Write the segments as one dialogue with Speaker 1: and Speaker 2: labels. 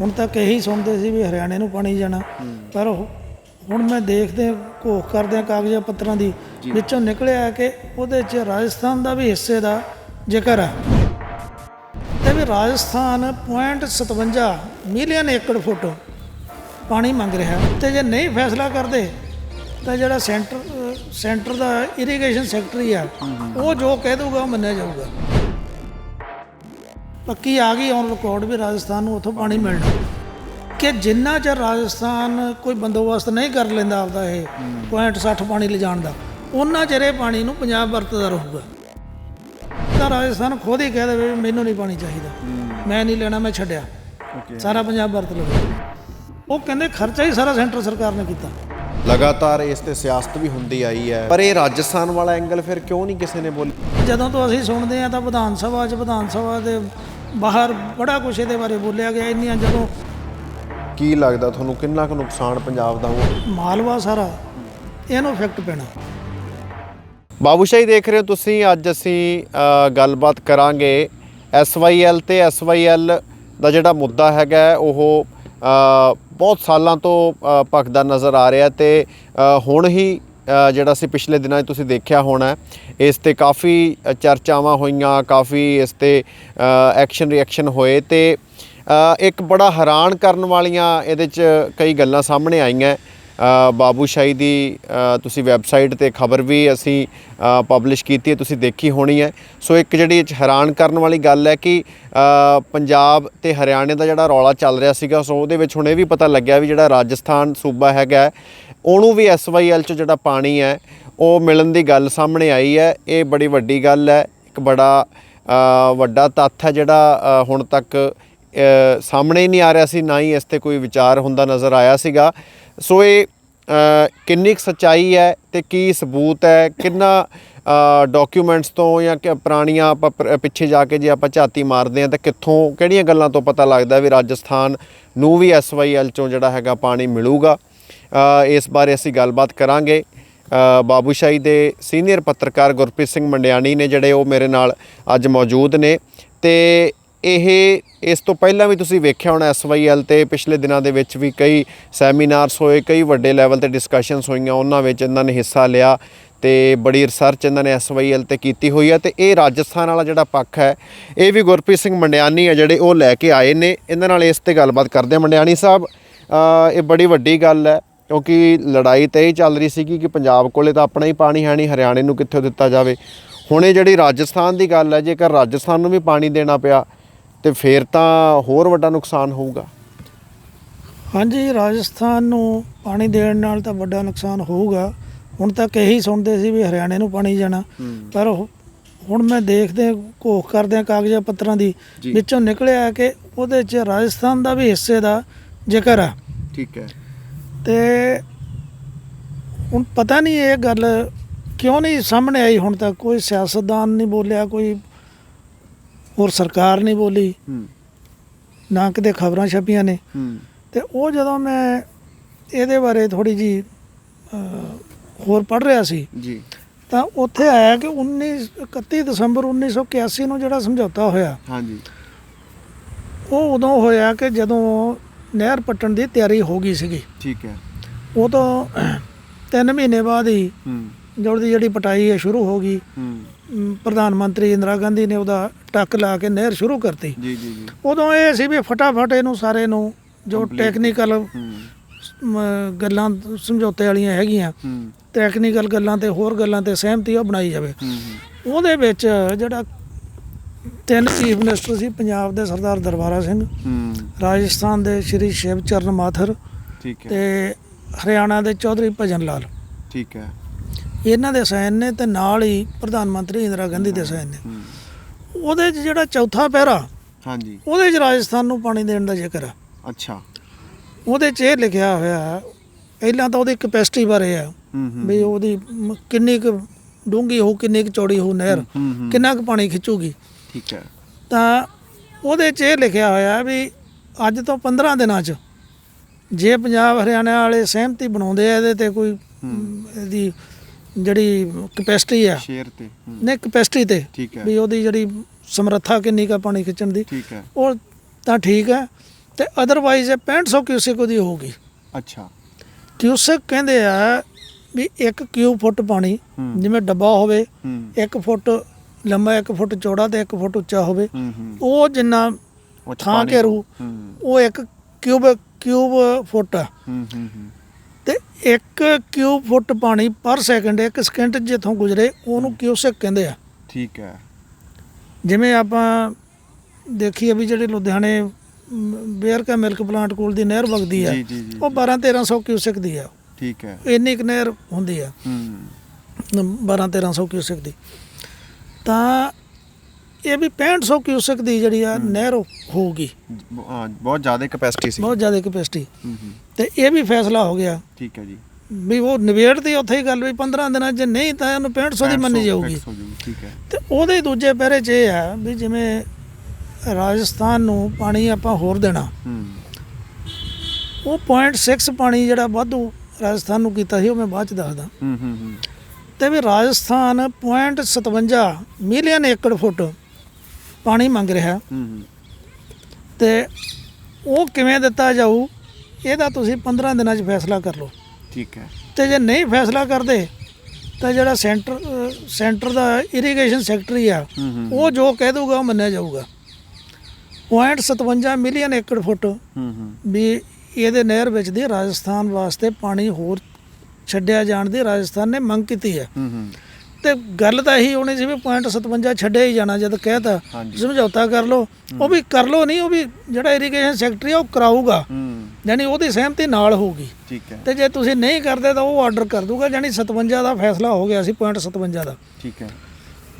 Speaker 1: ਹੁਣ ਤੱਕ ਇਹੀ ਸੁਣਦੇ ਸੀ ਵੀ ਹਰਿਆਣੇ ਨੂੰ ਪਾਣੀ ਜਾਣਾ। ਪਰ ਹੁਣ ਮੈਂ ਦੇਖਦੇ ਘੋਖ ਕਰਦੇ ਕਾਗਜ਼ਾਂ ਪੱਤਰਾਂ ਦੀ। ਵਿੱਚੋਂ ਨਿਕਲਿਆ ਕਿ ਉਹਦੇ 'ਚ ਰਾਜਸਥਾਨ ਦਾ ਵੀ ਹਿੱਸੇ ਦਾ ਜ਼ਿਕਰ ਹੈ ਤੇ ਵੀ ਰਾਜਸਥਾਨ 0.57 ਮਿਲੀਅਨ ਏਕੜ ਫੁੱਟ ਪਾਣੀ ਮੰਗ ਰਿਹਾ। ਤੇ ਜੇ ਨਹੀਂ ਫੈਸਲਾ ਕਰਦੇ ਤਾਂ ਜਿਹੜਾ ਸੈਂਟਰ ਸੈਂਟਰ ਦਾ ਇਰੀਗੇਸ਼ਨ ਸੈਕਟਰੀ ਆ ਉਹ ਜੋ ਕਹਿ ਦਊਗਾ ਉਹ ਮੰਨਿਆ ਜਾਊਗਾ। ਪੱਕੀ ਆ ਗਈ ਔਨ ਰਿਕਾਰਡ ਵੀ ਰਾਜਸਥਾਨ ਨੂੰ ਉੱਥੋਂ ਪਾਣੀ ਮਿਲਣਾ ਕਿ ਜਿੰਨਾ ਚਿਰ ਰਾਜਸਥਾਨ ਕੋਈ ਬੰਦੋਬਸਤ ਨਹੀਂ ਕਰ ਲੈਂਦਾ ਆਪਦਾ ਇਹ 0.60 ਪਾਣੀ ਲਿਜਾਣ ਦਾ ਉਹਨਾਂ ਚਿਰ ਇਹ ਪਾਣੀ ਨੂੰ ਪੰਜਾਬ ਵਰਤਦਾ ਰਹੂਗਾ। ਤਾਂ ਰਾਜਸਥਾਨ ਖੁਦ ਹੀ ਕਹਿ ਦੇਵੇ ਮੈਨੂੰ ਨਹੀਂ ਪਾਣੀ ਚਾਹੀਦਾ। ਮੈਂ ਨਹੀਂ ਲੈਣਾ ਮੈਂ ਛੱਡਿਆ। ਸਾਰਾ ਪੰਜਾਬ ਵਰਤ ਲਵੇ। ਉਹ ਕਹਿੰਦੇ ਖਰਚਾ ਹੀ ਸਾਰਾ ਸੈਂਟਰ ਸਰਕਾਰ ਨੇ ਕੀਤਾ।
Speaker 2: ਲਗਾਤਾਰ ਇਸ ਤੇ ਸਿਆਸਤ ਵੀ ਹੁੰਦੀ ਆਈ ਹੈ। ਪਰ ਇਹ ਰਾਜਸਥਾਨ ਵਾਲਾ ਐਂਗਲ ਫਿਰ ਕਿਉਂ ਨਹੀਂ ਕਿਸੇ ਨੇ ਬੋਲੀ
Speaker 1: ਜਦੋਂ ਤੋਂ ਅਸੀਂ ਸੁਣਦੇ ਆ ਤਾਂ ਵਿਧਾਨ ਸਭਾ 'ਚ ਵਿਧਾਨ ਸਭਾ ਦੇ ਬਾਹਰ ਬੜਾ ਕੁਛ ਇਹਦੇ ਬਾਰੇ ਬੋਲਿਆ ਗਿਆ ਇੰਨੀਆਂ ਜਦੋਂ
Speaker 2: ਕੀ ਲੱਗਦਾ ਤੁਹਾਨੂੰ ਕਿੰਨਾ ਕੁ ਨੁਕਸਾਨ ਪੰਜਾਬ ਦਾ ਹੋਊ?
Speaker 1: ਮਾਲਵਾ ਸਾਰਾ ਇਹਨੂੰ ਇਫੈਕਟ ਪੈਣਾ।
Speaker 2: ਬਾਬੂਸ਼ਾਹੀ ਦੇਖ ਰਹੇ ਹੋ ਤੁਸੀਂ ਅੱਜ ਅਸੀਂ ਅ, ਗੱਲਬਾਤ ਕਰਾਂਗੇ SYL ਤੇ SYL ਦਾ ਜਿਹੜਾ ਮੁੱਦਾ ਹੈਗਾ ਹੈ, ਉਹ ਅ, ਬਹੁਤ ਸਾਲਾਂ ਤੋਂ ਅ, ਭਖਦਾ ਨਜ਼ਰ ਆ ਰਿਹਾ ਤੇ ਅ, ਹੁਣ ਹੀ ਜਿਹੜਾ ਸੀ ਪਿਛਲੇ ਦਿਨਾਂ 'ਚ ਤੁਸੀਂ ਦੇਖਿਆ ਹੋਣਾ ਇਸ ਤੇ ਕਾਫੀ ਚਰਚਾਵਾਂ ਹੋਈਆਂ, ਕਾਫੀ ਇਸ ਤੇ ਐਕਸ਼ਨ ਰਿਐਕਸ਼ਨ ਹੋਏ ਤੇ ਇੱਕ ਬੜਾ ਹੈਰਾਨ ਕਰਨ ਵਾਲੀਆਂ ਇਹਦੇ 'ਚ ਕਈ ਗੱਲਾਂ ਸਾਹਮਣੇ ਆਈਆਂ। ਬਾਬੂਸ਼ਾਹੀ ਦੀ ਤੁਸੀਂ ਵੈਬਸਾਈਟ ਤੇ ਖਬਰ ਵੀ ਅਸੀਂ ਪਬਲਿਸ਼ ਕੀਤੀ ਹੈ, ਤੁਸੀਂ ਦੇਖੀ ਹੋਣੀ ਹੈ। ਸੋ ਇੱਕ ਜਿਹੜੀ ਇਹ 'ਚ ਹੈਰਾਨ ਕਰਨ ਵਾਲੀ ਗੱਲ ਹੈ ਕਿ ਪੰਜਾਬ ਤੇ ਹਰਿਆਣੇ ਦਾ ਜਿਹੜਾ ਰੌਲਾ ਚੱਲ ਰਿਹਾ ਸੀਗਾ, ਸੋ ਉਹਦੇ ਵਿੱਚ ਹੁਣ ਇਹ ਵੀ ਪਤਾ ਲੱਗਿਆ ਵੀ ਜਿਹੜਾ ਰਾਜਸਥਾਨ ਸੂਬਾ ਹੈਗਾ ਉਹਨੂੰ ਵੀ ਐਸਵਾਈਐਲ ਚ ਜਿਹੜਾ ਪਾਣੀ ਹੈ, ਉਹ ਮਿਲਣ ਦੀ ਗੱਲ ਸਾਹਮਣੇ ਆਈ ਹੈ। ਇਹ ਬੜੀ ਵੱਡੀ ਗੱਲ ਹੈ। ਇੱਕ ਬੜਾ ਵੱਡਾ ਤੱਥ ਹੈ ਜਿਹੜਾ ਹੁਣ ਤੱਕ ਸਾਹਮਣੇ ਹੀ ਨਹੀਂ ਆ ਰਿਹਾ ਸੀ, ਨਾ ਹੀ ਇਸ ਤੇ ਕੋਈ ਵਿਚਾਰ ਹੁੰਦਾ ਨਜ਼ਰ ਆਇਆ ਸੀਗਾ। ਸੋ ਇਹ ਕਿੰਨੀ ਕੁ ਸੱਚਾਈ ਹੈ ਤੇ ਕੀ ਸਬੂਤ ਹੈ? ਕਿੰਨਾ ਡਾਕੂਮੈਂਟਸ ਤੋਂ ਜਾਂ ਕਿ ਪੁਰਾਣੀਆਂ ਆਪਾਂ ਪ- ਪਿੱਛੇ ਜਾ ਕੇ ਜੇ ਆਪਾਂ ਝਾਤੀ ਮਾਰਦੇ ਹਾਂ, ਤਾਂ ਕਿੱਥੋਂ, ਕਿਹੜੀਆਂ ਗੱਲਾਂ ਤੋਂ ਪਤਾ ਲੱਗਦਾ ਵੀ ਰਾਜਸਥਾਨ ਨੂੰ ਵੀ ਐਸਵਾਈਐਲ ਚੋਂ ਜਿਹੜਾ ਹੈਗਾ ਪਾਣੀ ਮਿਲੂਗਾ? ਇਸ ਬਾਰੇ ਅਸੀਂ ਗੱਲਬਾਤ ਕਰਾਂਗੇ। ਬਾਬੂਸ਼ਾਹੀ ਦੇ ਸੀਨੀਅਰ ਪੱਤਰਕਾਰ ਗੁਰਪ੍ਰੀਤ ਸਿੰਘ ਮੰਡਿਆਣੀ ਨੇ ਜਿਹੜੇ ਉਹ ਮੇਰੇ ਨਾਲ ਅੱਜ ਮੌਜੂਦ ਨੇ। ਤੇ ਇਹ, ਇਸ ਤੋਂ ਪਹਿਲਾਂ ਵੀ ਤੁਸੀਂ ਵੇਖਿਆ ਹੋਣਾ ਐਸਵਾਈਐਲ ਤੇ ਪਿਛਲੇ ਦਿਨਾਂ ਦੇ ਵਿੱਚ ਵੀ ਕਈ ਸੈਮੀਨਾਰਸ ਹੋਏ, ਕਈ ਵੱਡੇ ਲੈਵਲ ਤੇ ਡਿਸਕਸ਼ਨਸ ਹੋਈਆਂ, ਉਹਨਾਂ ਵਿੱਚ ਇਹਨਾਂ ਨੇ ਹਿੱਸਾ ਲਿਆ ਤੇ ਬੜੀ ਰਿਸਰਚ ਇਹਨਾਂ ਨੇ ਐਸਵਾਈਐਲ ਤੇ ਕੀਤੀ ਹੋਈ ਹੈ। ਤੇ ਇਹ ਰਾਜਸਥਾਨ ਵਾਲਾ ਜਿਹੜਾ ਪੱਖ ਹੈ, ਇਹ ਵੀ ਗੁਰਪ੍ਰੀਤ ਸਿੰਘ ਮੰਡਿਆਨੀ ਹੈ ਜਿਹੜੇ ਉਹ ਲੈ ਕੇ ਆਏ ਨੇ। ਇਹਨਾਂ ਨਾਲ ਇਸ ਤੇ ਗੱਲਬਾਤ ਕਰਦੇ ਹਾਂ। ਮੰਡਿਆਣੀ ਸਾਹਿਬ ਇਹ ਬੜੀ ਵੱਡੀ ਗੱਲ ਹੈ। ਕਿਉਂਕਿ ਲੜਾਈ ਤਾਂ ਇਹ ਚੱਲ ਰਹੀ ਸੀਗੀ ਕਿ ਪੰਜਾਬ ਕੋਲੇ ਤਾਂ ਆਪਣਾ ਹੀ ਪਾਣੀ ਹੈ ਨਹੀਂ ਹਰਿਆਣੇ ਨੂੰ ਕਿੱਥੋਂ ਦਿੱਤਾ ਜਾਵੇ। ਹੁਣ ਇਹ ਜਿਹੜੀ ਰਾਜਸਥਾਨ ਦੀ ਗੱਲ ਹੈ ਜੇਕਰ ਰਾਜਸਥਾਨ ਨੂੰ ਵੀ ਪਾਣੀ ਦੇਣਾ ਪਿਆ ਤੇ ਫੇਰ ਤਾਂ ਹੋਰ ਵੱਡਾ ਨੁਕਸਾਨ ਹੋਊਗਾ।
Speaker 1: ਹਾਂਜੀ ਰਾਜਸਥਾਨ ਨੂੰ ਪਾਣੀ ਦੇਣ ਨਾਲ ਤਾਂ ਵੱਡਾ ਨੁਕਸਾਨ ਹੋਊਗਾ। ਹੁਣ ਤੱਕ ਇਹੀ ਸੁਣਦੇ ਸੀ ਵੀ ਹਰਿਆਣੇ ਨੂੰ ਪਾਣੀ ਜਾਣਾ। ਪਰ ਹੁਣ ਮੈਂ ਦੇਖਦੇ ਘੋਖ ਕਰਦੇ ਕਾਗਜ਼ਾਂ ਪੱਤਰਾਂ ਦੀ। ਵਿੱਚੋਂ ਨਿਕਲਿਆ ਕਿ ਉਹਦੇ 'ਚ ਰਾਜਸਥਾਨ ਦਾ ਵੀ ਹਿੱਸੇ ਦਾ ਜ਼ਿਕਰ ਹੈ
Speaker 2: ਠੀਕ ਹੈ।
Speaker 1: ਤੇ ਹੁਣ ਪਤਾ ਨਹੀਂ ਇਹ ਗੱਲ ਕਿਉਂ ਨਹੀਂ ਸਾਹਮਣੇ ਆਈ ਹੁਣ ਤੱਕ? ਕੋਈ ਸਿਆਸਤਦਾਨ ਨਹੀਂ ਬੋਲਿਆ ਕੋਈ ਹੋਰ ਸਰਕਾਰ ਨਹੀਂ ਬੋਲੀ।
Speaker 2: ਹੂੰ।
Speaker 1: ਨਾ ਕਿਤੇ ਖਬਰਾਂ ਛਪੀਆਂ ਨੇ।
Speaker 2: ਹੂੰ।
Speaker 1: ਤੇ ਉਹ ਜਦੋਂ ਮੈਂ ਇਹਦੇ ਬਾਰੇ ਥੋੜੀ ਜੀ ਹੋਰ ਪੜ੍ਹ ਰਿਹਾ ਸੀ
Speaker 2: ਜੀ।
Speaker 1: ਤਾਂ ਉੱਥੇ ਆਇਆ ਕਿ 19 31 ਦਸੰਬਰ 1981 ਨੂੰ ਜਿਹੜਾ ਸਮਝੌਤਾ ਹੋਇਆ
Speaker 2: ਹਾਂਜੀ।
Speaker 1: ਉਹ ਉਦੋਂ ਹੋਇਆ ਕਿ ਜਦੋਂ ਨਹਿਰ ਪੱਟਣ ਦੀ ਤਿਆਰੀ ਹੋ ਗਈ ਸੀਗੀ।
Speaker 2: ਠੀਕ ਹੈ।
Speaker 1: ਉਹ ਤੋਂ 3 ਮਹੀਨੇ ਬਾਅਦ ਹੀ
Speaker 2: ਹੂੰ।
Speaker 1: ਜਿਹੜੀ ਜਿਹੜੀ ਪਟਾਈ ਹੈ ਸ਼ੁਰੂ ਹੋ ਗਈ ਪ੍ਰਧਾਨ ਮੰਤਰੀ ਇੰਦਰਾ ਗਾਂਧੀ ਨੇ ਉਹਦਾ ਟੱਕ ਲਾ ਕੇ ਨਹਿਰ ਸ਼ੁਰੂ ਕਰਤੀ।
Speaker 2: ਜੀ ਜੀ ਜੀ।
Speaker 1: ਉਦੋਂ ਇਹ ਸੀ ਵੀ ਫਟਾਫਟ ਇਹਨੂੰ ਸਾਰੇ ਨੂੰ ਜੋ। ਟੈਕਨੀਕਲ ਗੱਲਾਂ ਸਮਝੌਤੇ ਵਾਲੀਆਂ ਹੈਗੀਆਂ ਟੈਕਨੀਕਲ ਗੱਲਾਂ ਤੇ ਹੋਰ ਗੱਲਾਂ ਤੇ ਸਹਿਮਤੀ ਉਹ ਬਣਾਈ ਜਾਵੇ। ਉਹਦੇ ਵਿੱਚ ਜਿਹੜਾ ਤਿੰਨ ਚੀਫ ਮਿਨਿਸਟਰ ਸੀ ਪੰਜਾਬ ਦੇ ਸਰਦਾਰ ਦਰਬਾਰਾ ਸਿੰਘ
Speaker 2: ਹੂੰ।
Speaker 1: ਰਾਜਸਥਾਨ ਦੇ ਸ਼੍ਰੀ ਸ਼ਿਵ ਚਰਨ ਮਾਥਰ
Speaker 2: ਠੀਕ ਹੈ।
Speaker 1: ਤੇ ਹਰਿਆਣਾ ਦੇ ਚੌਧਰੀ ਭਜਨ ਲਾਲ।
Speaker 2: ਠੀਕ ਹੈ।
Speaker 1: ਇਹਨਾਂ ਦੇ ਸਾਈਨ ਨੇ ਤੇ ਨਾਲ ਹੀ ਪ੍ਰਧਾਨ ਮੰਤਰੀ ਇੰਦਰਾ ਗਾਂਧੀ ਦੇ ਸਾਈਨ ਨੇ।
Speaker 2: ਹੂੰ।
Speaker 1: ਉਹਦੇ 'ਚ ਜਿਹੜਾ ਚੌਥਾ ਪਹਿਰਾ
Speaker 2: ਹਾਂਜੀ।
Speaker 1: ਉਹਦੇ 'ਚ ਰਾਜਸਥਾਨ ਨੂੰ ਪਾਣੀ ਦੇਣ ਦਾ ਜ਼ਿਕਰ ਆ।
Speaker 2: ਅੱਛਾ।
Speaker 1: ਉਹਦੇ 'ਚ ਇਹ ਲਿਖਿਆ ਹੋਇਆ ਹੈ, ਪਹਿਲਾਂ ਤਾਂ ਉਹਦੀ ਕਪੈਸਿਟੀ ਬਾਰੇ ਆ
Speaker 2: ਹੂੰ ਹੂੰ।
Speaker 1: ਵੀ ਉਹਦੀ ਮ- ਕਿੰਨੀ ਕੁ ਡੂੰਗੀ ਹੋਊ ਕਿੰਨੀ ਕੁ ਚੌੜੀ ਨਹਿਰ
Speaker 2: ਹੂੰ ਹੂੰ।
Speaker 1: ਕਿੰਨਾ ਕੁ ਪਾਣੀ ਖਿੱਚੂਗੀ।
Speaker 2: ਠੀਕ ਹੈ।
Speaker 1: ਤਾਂ ਉਹਦੇ 'ਚ ਇਹ ਲਿਖਿਆ ਹੋਇਆ ਵੀ ਅੱਜ ਤੋਂ 15 ਦਿਨਾਂ 'ਚ ਜੇ ਪੰਜਾਬ ਹਰਿਆਣਾ ਵਾਲੇ ਸਹਿਮਤੀ ਬਣਾਉਂਦੇ ਆ ਇਹਦੇ ਤੇ ਕੋਈ ਇਹਦੀ ਜਿਹੜੀ ਕਪੈਸਿਟੀ ਆ
Speaker 2: ਸ਼ੇਰ ਤੇ
Speaker 1: ਨਹੀਂ ਕਪੈਸਿਟੀ ਤੇ ਵੀ ਉਹਦੀ ਜਿਹੜੀ ਸਮਰੱਥਾ ਕਿੰਨੀ ਕਾ ਪਾਣੀ ਖਿੱਚਣ ਦੀ
Speaker 2: ਠੀਕ ਹੈ।
Speaker 1: ਉਹ ਤਾਂ ਠੀਕ ਹੈ। ਤੇ ਅਦਰਵਾਈਜ਼ ਇਹ 6500 ਕਿਊਸੈਕ ਉਹਦੀ ਹੋਊਗੀ।
Speaker 2: ਅੱਛਾ।
Speaker 1: ਕਿਊਸੈਕ ਕਹਿੰਦੇ ਆ ਵੀ 1 ਕਿਊਬ ਫੁੱਟ ਪਾਣੀ। ਜਿਵੇਂ ਡੱਬਾ ਹੋਵੇ
Speaker 2: ਹੂੰ।
Speaker 1: 1 ਫੁੱਟ ਲੰਮਾ 1 ਫੁੱਟ ਚੌੜਾ ਤੇ 1 ਫੁੱਟ ਉੱਚਾ ਹੋਵੇ। ਉਹ ਜਿੰਨਾ ਥਾਂ ਘੇਰੂ ਉਹ 1 ਕਿਊਬ ਕਿਊਬ ਫੁੱਟ ਤੇ 1 ਕਿਊਬ ਫੁੱਟ ਪਾਣੀ ਪਰ ਸੈਕਿੰਡ 1 ਸਕਿੰਟ ਜਿੱਥੋਂ ਗੁਜ਼ਰੇ ਉਹਨੂੰ ਕਿਊਸੈਕ ਕਹਿੰਦੇ ਆ।
Speaker 2: ਠੀਕ ਹੈ।
Speaker 1: ਜਿਵੇਂ ਆਪਾਂ ਦੇਖੀਏ ਵੀ ਜਿਹੜੇ ਲੁਧਿਆਣੇ ਬੇਅਰਕਾ ਮਿਲਕ ਪਲਾਂਟ ਕੋਲ ਦੀ ਨਹਿਰ ਵਗਦੀ ਆ ਉਹ 12 1300 ਕਿਊਸੈਕ ਦੀ ਆ।
Speaker 2: ਠੀਕ ਹੈ।
Speaker 1: ਇੰਨੀ ਕੁ ਨਹਿਰ ਹੁੰਦੀ ਆ।
Speaker 2: ਹੂੰ।
Speaker 1: 12 1300 ਕਿਊਸੈਕ ਦੀ। ਤਾਂ ਇਹ ਵੀ 6500 ਕਿਊਸੈਕ ਦੀ ਜਿਹੜੀ ਆ ਨਹਿਰ ਹੋਊਗੀ।
Speaker 2: ਬਹੁਤ ਜ਼ਿਆਦਾ ਕਪੈਸਿਟੀ ਸੀ।
Speaker 1: ਬਹੁਤ ਜ਼ਿਆਦਾ ਕੈਪੈਸਿਟੀ ਤੇ ਇਹ ਵੀ ਫੈਸਲਾ ਹੋ ਗਿਆ।
Speaker 2: ਠੀਕ ਹੈ ਜੀ।
Speaker 1: ਵੀ ਉਹ ਨਿਬੇੜਤੀ ਉੱਥੇ ਹੀ ਗੱਲ ਵੀ 15 ਦਿਨਾਂ 'ਚ ਨਹੀਂ ਤਾਂ ਇਹਨੂੰ 6500 ਦੀ ਮੰਨੀ
Speaker 2: 65
Speaker 1: ਜਾਊਗੀ
Speaker 2: ਠੀਕ ਹੈ।
Speaker 1: ਤੇ ਉਹਦੇ ਦੂਜੇ ਪਹਿਰੇ 'ਚ ਇਹ ਆ ਵੀ ਜਿਵੇਂ ਰਾਜਸਥਾਨ ਨੂੰ ਪਾਣੀ ਆਪਾਂ ਹੋਰ ਦੇਣਾ।
Speaker 2: ਹੂੰ।
Speaker 1: ਉਹ 0.6 ਪਾਣੀ ਜਿਹੜਾ ਵਾਧੂ ਰਾਜਸਥਾਨ ਨੂੰ ਕੀਤਾ ਸੀ ਉਹ ਮੈਂ ਬਾਅਦ ਚ ਦੱਸਦਾ।
Speaker 2: ਹੂੰ ਹੂੰ ਹੂੰ।
Speaker 1: ਤੇ ਵੀ ਰਾਜਸਥਾਨ 0.57 ਮਿਲੀਅਨ ਏਕੜ ਫੁੱਟ ਪਾਣੀ ਮੰਗ ਰਿਹਾ।
Speaker 2: ਹੂੰ ਹੂੰ।
Speaker 1: ਤੇ ਉਹ ਕਿਵੇਂ ਦਿੱਤਾ ਜਾਊ ਇਹਦਾ ਤੁਸੀਂ 15 ਦਿਨਾਂ 'ਚ ਫੈਸਲਾ ਕਰ ਲਓ।
Speaker 2: ਠੀਕ ਹੈ।
Speaker 1: ਤੇ ਜੇ ਨਹੀਂ ਫੈਸਲਾ ਕਰਦੇ ਤਾਂ ਜਿਹੜਾ ਸੈਂਟਰ ਸੈਂਟਰ ਦਾ ਇਰੀਗੇਸ਼ਨ ਸੈਕਟਰੀ ਆ ਉਹ ਜੋ ਕਹਿ ਦਊਗਾ ਉਹ ਮੰਨਿਆ ਜਾਊਗਾ। 0.57 ਮਿਲੀਅਨ ਏਕੜ ਫੁੱਟ
Speaker 2: ਹੂੰ ਹੂੰ।
Speaker 1: ਵੀ ਇਹਦੇ ਨਹਿਰ ਵਿੱਚ ਦੀ ਰਾਜਸਥਾਨ ਵਾਸਤੇ ਪਾਣੀ ਹੋਰ ਛੱਡਿਆ ਜਾਣ ਦੀ ਰਾਜਸਥਾਨ ਨੇ ਮੰਗ ਕੀਤੀ ਹੈ। ਤੇ ਗੱਲ ਤਾਂ ਇਹੀ ਹੋਣੀ ਸੀ ਵੀ 0.57 ਛੱਡਿਆ ਹੀ ਜਾਣਾ ਜਦ ਕਹਿਤਾ ਸਮਝੌਤਾ ਕਰ ਲਓ। ਉਹ ਵੀ ਕਰ ਲਓ ਨਹੀਂ ਉਹ ਵੀ ਜਿਹੜਾ ਇਰੀਗੇਸ਼ਨ ਸੈਕਟਰੀ ਆ ਉਹ ਕਰਾਊਗਾ। ਯਾਨੀ ਉਹਦੀ ਸਹਿਮਤੀ ਨਾਲ ਹੋਊਗੀ।
Speaker 2: ਠੀਕ ਹੈ।
Speaker 1: ਤੇ ਜੇ ਤੁਸੀਂ ਨਹੀਂ ਕਰਦੇ ਤਾਂ ਉਹ ਆਰਡਰ ਕਰ ਦੂਗਾ ਯਾਨੀ 57 ਦਾ ਫੈਸਲਾ ਹੋ ਗਿਆ ਸੀ 0.57 ਦਾ।
Speaker 2: ਠੀਕ ਹੈ।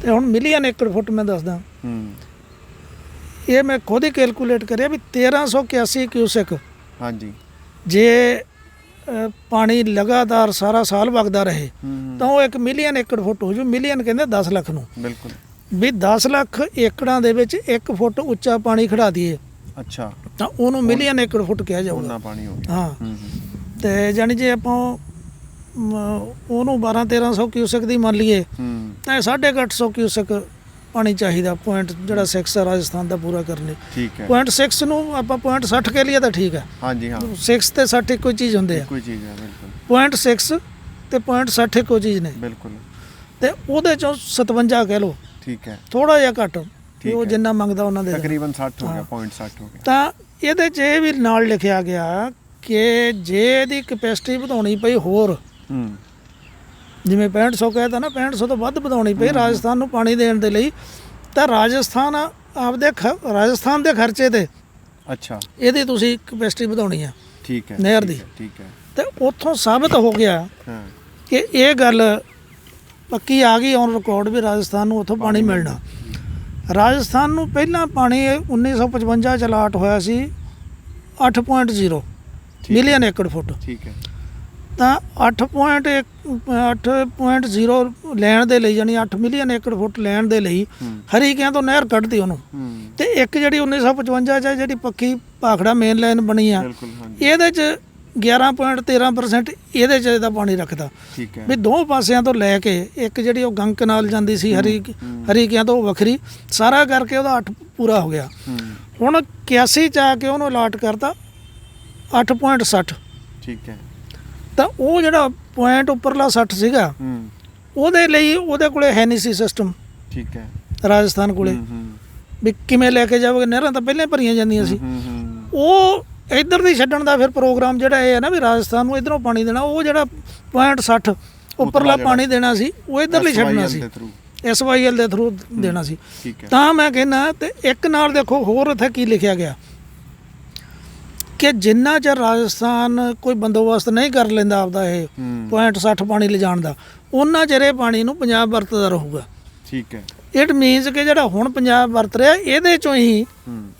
Speaker 1: ਤੇ ਹੁਣ ਮਿਲੀਅਨ ਏਕੜ ਫੁੱਟ ਮੈਂ ਦੱਸਦਾ।
Speaker 2: ਹੂੰ।
Speaker 1: ਇਹ ਮੈਂ ਖੁਦ ਹੀ ਕੈਲਕੂਲੇਟ ਕਰਿਆ ਵੀ 1381 ਕਿਊਸੈਕ
Speaker 2: ਹਾਂਜੀ।
Speaker 1: ਜੇ ਪਾਣੀ ਲਗਾਤਾਰ ਸਾਰਾ ਸਾਲ ਵਗਦਾ ਰਹੇ ਤਾਂ ਉਹ 1 ਮਿਲੀਅਨ ਏਕੜ ਫੁੱਟ ਹੋ ਜੂ ਮਿਲੀਅਨ ਕਹਿੰਦੇ 10 ਲੱਖ ਨੂੰ।
Speaker 2: ਬਿਲਕੁਲ।
Speaker 1: ਵੀ 10 ਲੱਖ ਏਕੜਾਂ ਦੇ ਵਿੱਚ 1 ਫੁੱਟ ਉੱਚਾ ਪਾਣੀ ਖੜਾ ਦਈਏ।
Speaker 2: ਅੱਛਾ।
Speaker 1: ਤਾਂ ਉਹਨੂੰ ਮਿਲੀਅਨ ਏਕੜ ਫੁੱਟ ਕਿਹਾ ਜਾਊਗਾ।
Speaker 2: ਉਹਨਾਂ ਪਾਣੀ ਹੋ ਗਿਆ।
Speaker 1: ਹਾਂ। ਤੇ ਜਾਣੀ ਜੇ ਆਪਾਂ ਉਹਨੂੰ 12 1300 ਕਿਊਸੈਕ ਦੀ ਮੰਨ ਲਈਏ ਤਾਂ ਇਹ 850 ਕਿਊਸੈਕ ਪਾਣੀ ਚਾਹੀਦਾ ਪੁਆਇੰਟ ਜਿਹੜਾ 6 ਹੈ ਰਾਜਸਥਾਨ ਦਾ ਪੂਰਾ ਕਰਨ। ਲਈ
Speaker 2: ਠੀਕ ਹੈ।
Speaker 1: ਪੁਆਇੰਟ 6 ਨੂੰ ਆਪਾਂ ਪੁਆਇੰਟ 60 ਕੇ ਲਈ ਤਾਂ ਠੀਕ ਹੈ।
Speaker 2: ਹਾਂਜੀ ਹਾਂ।
Speaker 1: 6 ਤੇ 60 ਇੱਕੋ ਚੀਜ਼ ਹੁੰਦੇ ਆ।
Speaker 2: ਕੋਈ ਚੀਜ਼ ਹੈ ਬਿਲਕੁਲ।
Speaker 1: ਪੁਆਇੰਟ 6 ਤੇ ਪੁਆਇੰਟ 60 ਇੱਕੋ ਚੀਜ਼ ਨੇ।
Speaker 2: ਬਿਲਕੁਲ।
Speaker 1: ਤੇ ਉਹਦੇ ਚੋਂ 57 ਕਹਿ ਲਓ।
Speaker 2: ਠੀਕ ਹੈ।
Speaker 1: ਥੋੜਾ ਜਿਹਾ ਘੱਟ ਉਹ। ਜਿੰਨਾ ਮੰਗਦਾ ਉਹਨਾਂ ਦੇ।
Speaker 2: ਤਕਰੀਬਨ 60 ਹੋ ਗਿਆ। ਪੁਆਇੰਟ 60 ਹੋ ਗਿਆ।
Speaker 1: ਤਾਂ ਇਹਦੇ 'ਚ ਇਹ ਵੀ ਨਾਲ ਲਿਖਿਆ ਗਿਆ ਕਿ ਜੇ ਇਹਦੀ ਕਪੈਸਿਟੀ ਵਧਾਉਣੀ ਪਈ ਹੋਰ
Speaker 2: ਹੂੰ।
Speaker 1: ਜਿਵੇਂ 6500 ਕਹਿਤਾ ਨਾ 6500 ਤੋਂ ਵੱਧ ਵਧਾਉਣੀ ਪਈ ਰਾਜਸਥਾਨ ਨੂੰ ਪਾਣੀ ਦੇਣ ਦੇ ਲਈ। ਤਾਂ ਰਾਜਸਥਾਨ ਆਪਦੇ ਰਾਜਸਥਾਨ ਦੇ ਖਰਚੇ ਤੇ
Speaker 2: ਅੱਛਾ।
Speaker 1: ਇਹਦੀ ਤੁਸੀਂ ਕਪੈਸਿਟੀ ਵਧਾਉਣੀ ਆ
Speaker 2: ਠੀਕ ਹੈ
Speaker 1: ਨਹਿਰ ਦੀ।
Speaker 2: ਠੀਕ ਹੈ।
Speaker 1: ਤੇ ਉੱਥੋਂ ਸਾਬਤ ਹੋ ਗਿਆ
Speaker 2: ਹਾਂ।
Speaker 1: ਕਿ ਇਹ ਗੱਲ ਪੱਕੀ ਆ ਗਈ ਔਨ ਰਿਕਾਰਡ ਵੀ ਰਾਜਸਥਾਨ ਨੂੰ ਉੱਥੋਂ ਪਾਣੀ ਮਿਲਣਾ। ਰਾਜਸਥਾਨ ਨੂੰ ਪਹਿਲਾਂ ਪਾਣੀ 1955 ਚ ਅਲਾਟ ਹੋਇਆ ਸੀ 8.0
Speaker 2: ਠੀਕ।
Speaker 1: ਮਿਲੀਅਨ ਏਕੜ ਫੁੱਟ
Speaker 2: ਠੀਕ ਹੈ।
Speaker 1: ਤਾਂ 8.1 8.0 ਲੈਣ ਦੇ ਲਈ ਯਾਨੀ 8 ਮਿਲੀਅਨ ਏਕੜ ਫੁੱਟ ਲੈਣ ਦੇ ਲਈ ਹਰੀਕਿਆਂ ਤੋਂ ਨਹਿਰ ਕੱਢਤੀ ਉਹਨੂੰ। ਤੇ ਇੱਕ ਜਿਹੜੀ 1955 ਚ ਜਿਹੜੀ ਪੱਕੀ ਭਾਖੜਾ ਮੇਨ ਲਾਈਨ ਬਣੀ ਆ ਇਹਦੇ ਚ 11.13% ਇਹਦੇ ਚ ਇਹਦਾ ਪਾਣੀ ਰੱਖਦਾ।
Speaker 2: ਠੀਕ ਹੈ।
Speaker 1: ਵੀ ਦੋ ਪਾਸਿਆਂ ਤੋਂ ਲੈ ਕੇ ਇੱਕ ਜਿਹੜੀ ਉਹ ਗੰਗ ਕਨਾਲ ਜਾਂਦੀ ਸੀ ਹਰੀ ਹਰੀਕਿਆਂ ਤੋਂ ਵੱਖਰੀ ਸਾਰਾ ਕਰਕੇ ਉਹਦਾ 8 ਪੂਰਾ ਹੋ ਗਿਆ। ਹੁਣ 81 ਚ ਆ ਕੇ ਉਹਨੂੰ ਅਲਾਟ ਕਰਤਾ 8.60
Speaker 2: ਠੀਕ ਹੈ।
Speaker 1: ਤਾਂ ਉਹ ਜਿਹੜਾ ਪੁਆਇੰਟ ਉੱਪਰਲਾ 60 ਸੀਗਾ
Speaker 2: ਹੂੰ।
Speaker 1: ਉਹਦੇ ਲਈ ਉਹਦੇ ਕੋਲੇ ਹੈ ਨਹੀਂ ਸੀ ਸਿਸਟਮ
Speaker 2: ਠੀਕ ਹੈ।
Speaker 1: ਰਾਜਸਥਾਨ ਕੋਲੇ। ਵੀ ਕਿਵੇਂ ਲੈ ਕੇ ਜਾਵੋਗੇ ਨਹਿਰਾਂ ਤਾਂ ਪਹਿਲਾਂ ਭਰੀਆਂ ਜਾਂਦੀਆਂ ਸੀ। ਉਹ ਇੱਧਰ ਦੀ ਛੱਡਣ ਦਾ ਫਿਰ ਪ੍ਰੋਗਰਾਮ ਜਿਹੜਾ ਇਹ ਹੈ ਨਾ ਵੀ ਰਾਜਸਥਾਨ ਨੂੰ ਇਧਰੋਂ ਪਾਣੀ ਦੇਣਾ ਉਹ ਜਿਹੜਾ ਪੁਆਇੰਟ 60 ਉੱਪਰਲਾ ਪਾਣੀ ਦੇਣਾ ਸੀ ਉਹ ਇਧਰਲੀ ਛੱਡਣਾ
Speaker 2: SYL
Speaker 1: ਸੀ।
Speaker 2: ਦੇ through,
Speaker 1: ਐਸਵਾਈਐਲ ਦੇ ਥਰੂ ਦੇਣਾ ਸੀ। ਤਾਂ ਮੈਂ ਕਹਿੰਦਾ ਤੇ ਇੱਕ ਨਾਲ ਦੇਖੋ ਹੋਰ ਇੱਥੇ ਕੀ ਲਿਖਿਆ ਗਿਆ। ਕਿ ਜਿੰਨਾ ਚਿਰ ਰਾਜਸਥਾਨ ਕੋਈ ਬੰਦੋਬਸਤ ਨਹੀਂ ਕਰ ਲੈਂਦਾ ਆਪਦਾ ਇਹ
Speaker 2: ਹੂੰ।
Speaker 1: ਪੁਆਇੰਟ 60 ਪਾਣੀ ਲਿਜਾਣ ਦਾ ਉਹਨਾਂ ਚਿਰ ਇਹ ਪਾਣੀ ਨੂੰ ਪੰਜਾਬ ਵਰਤਦਾ ਰਹੂਗਾ।
Speaker 2: ਠੀਕ ਹੈ।
Speaker 1: ਇਟ ਮੀਨਸ ਕਿ ਜਿਹੜਾ ਹੁਣ ਪੰਜਾਬ ਵਰਤ ਰਿਹਾ ਇਹਦੇ ਚੋਂ ਹੀ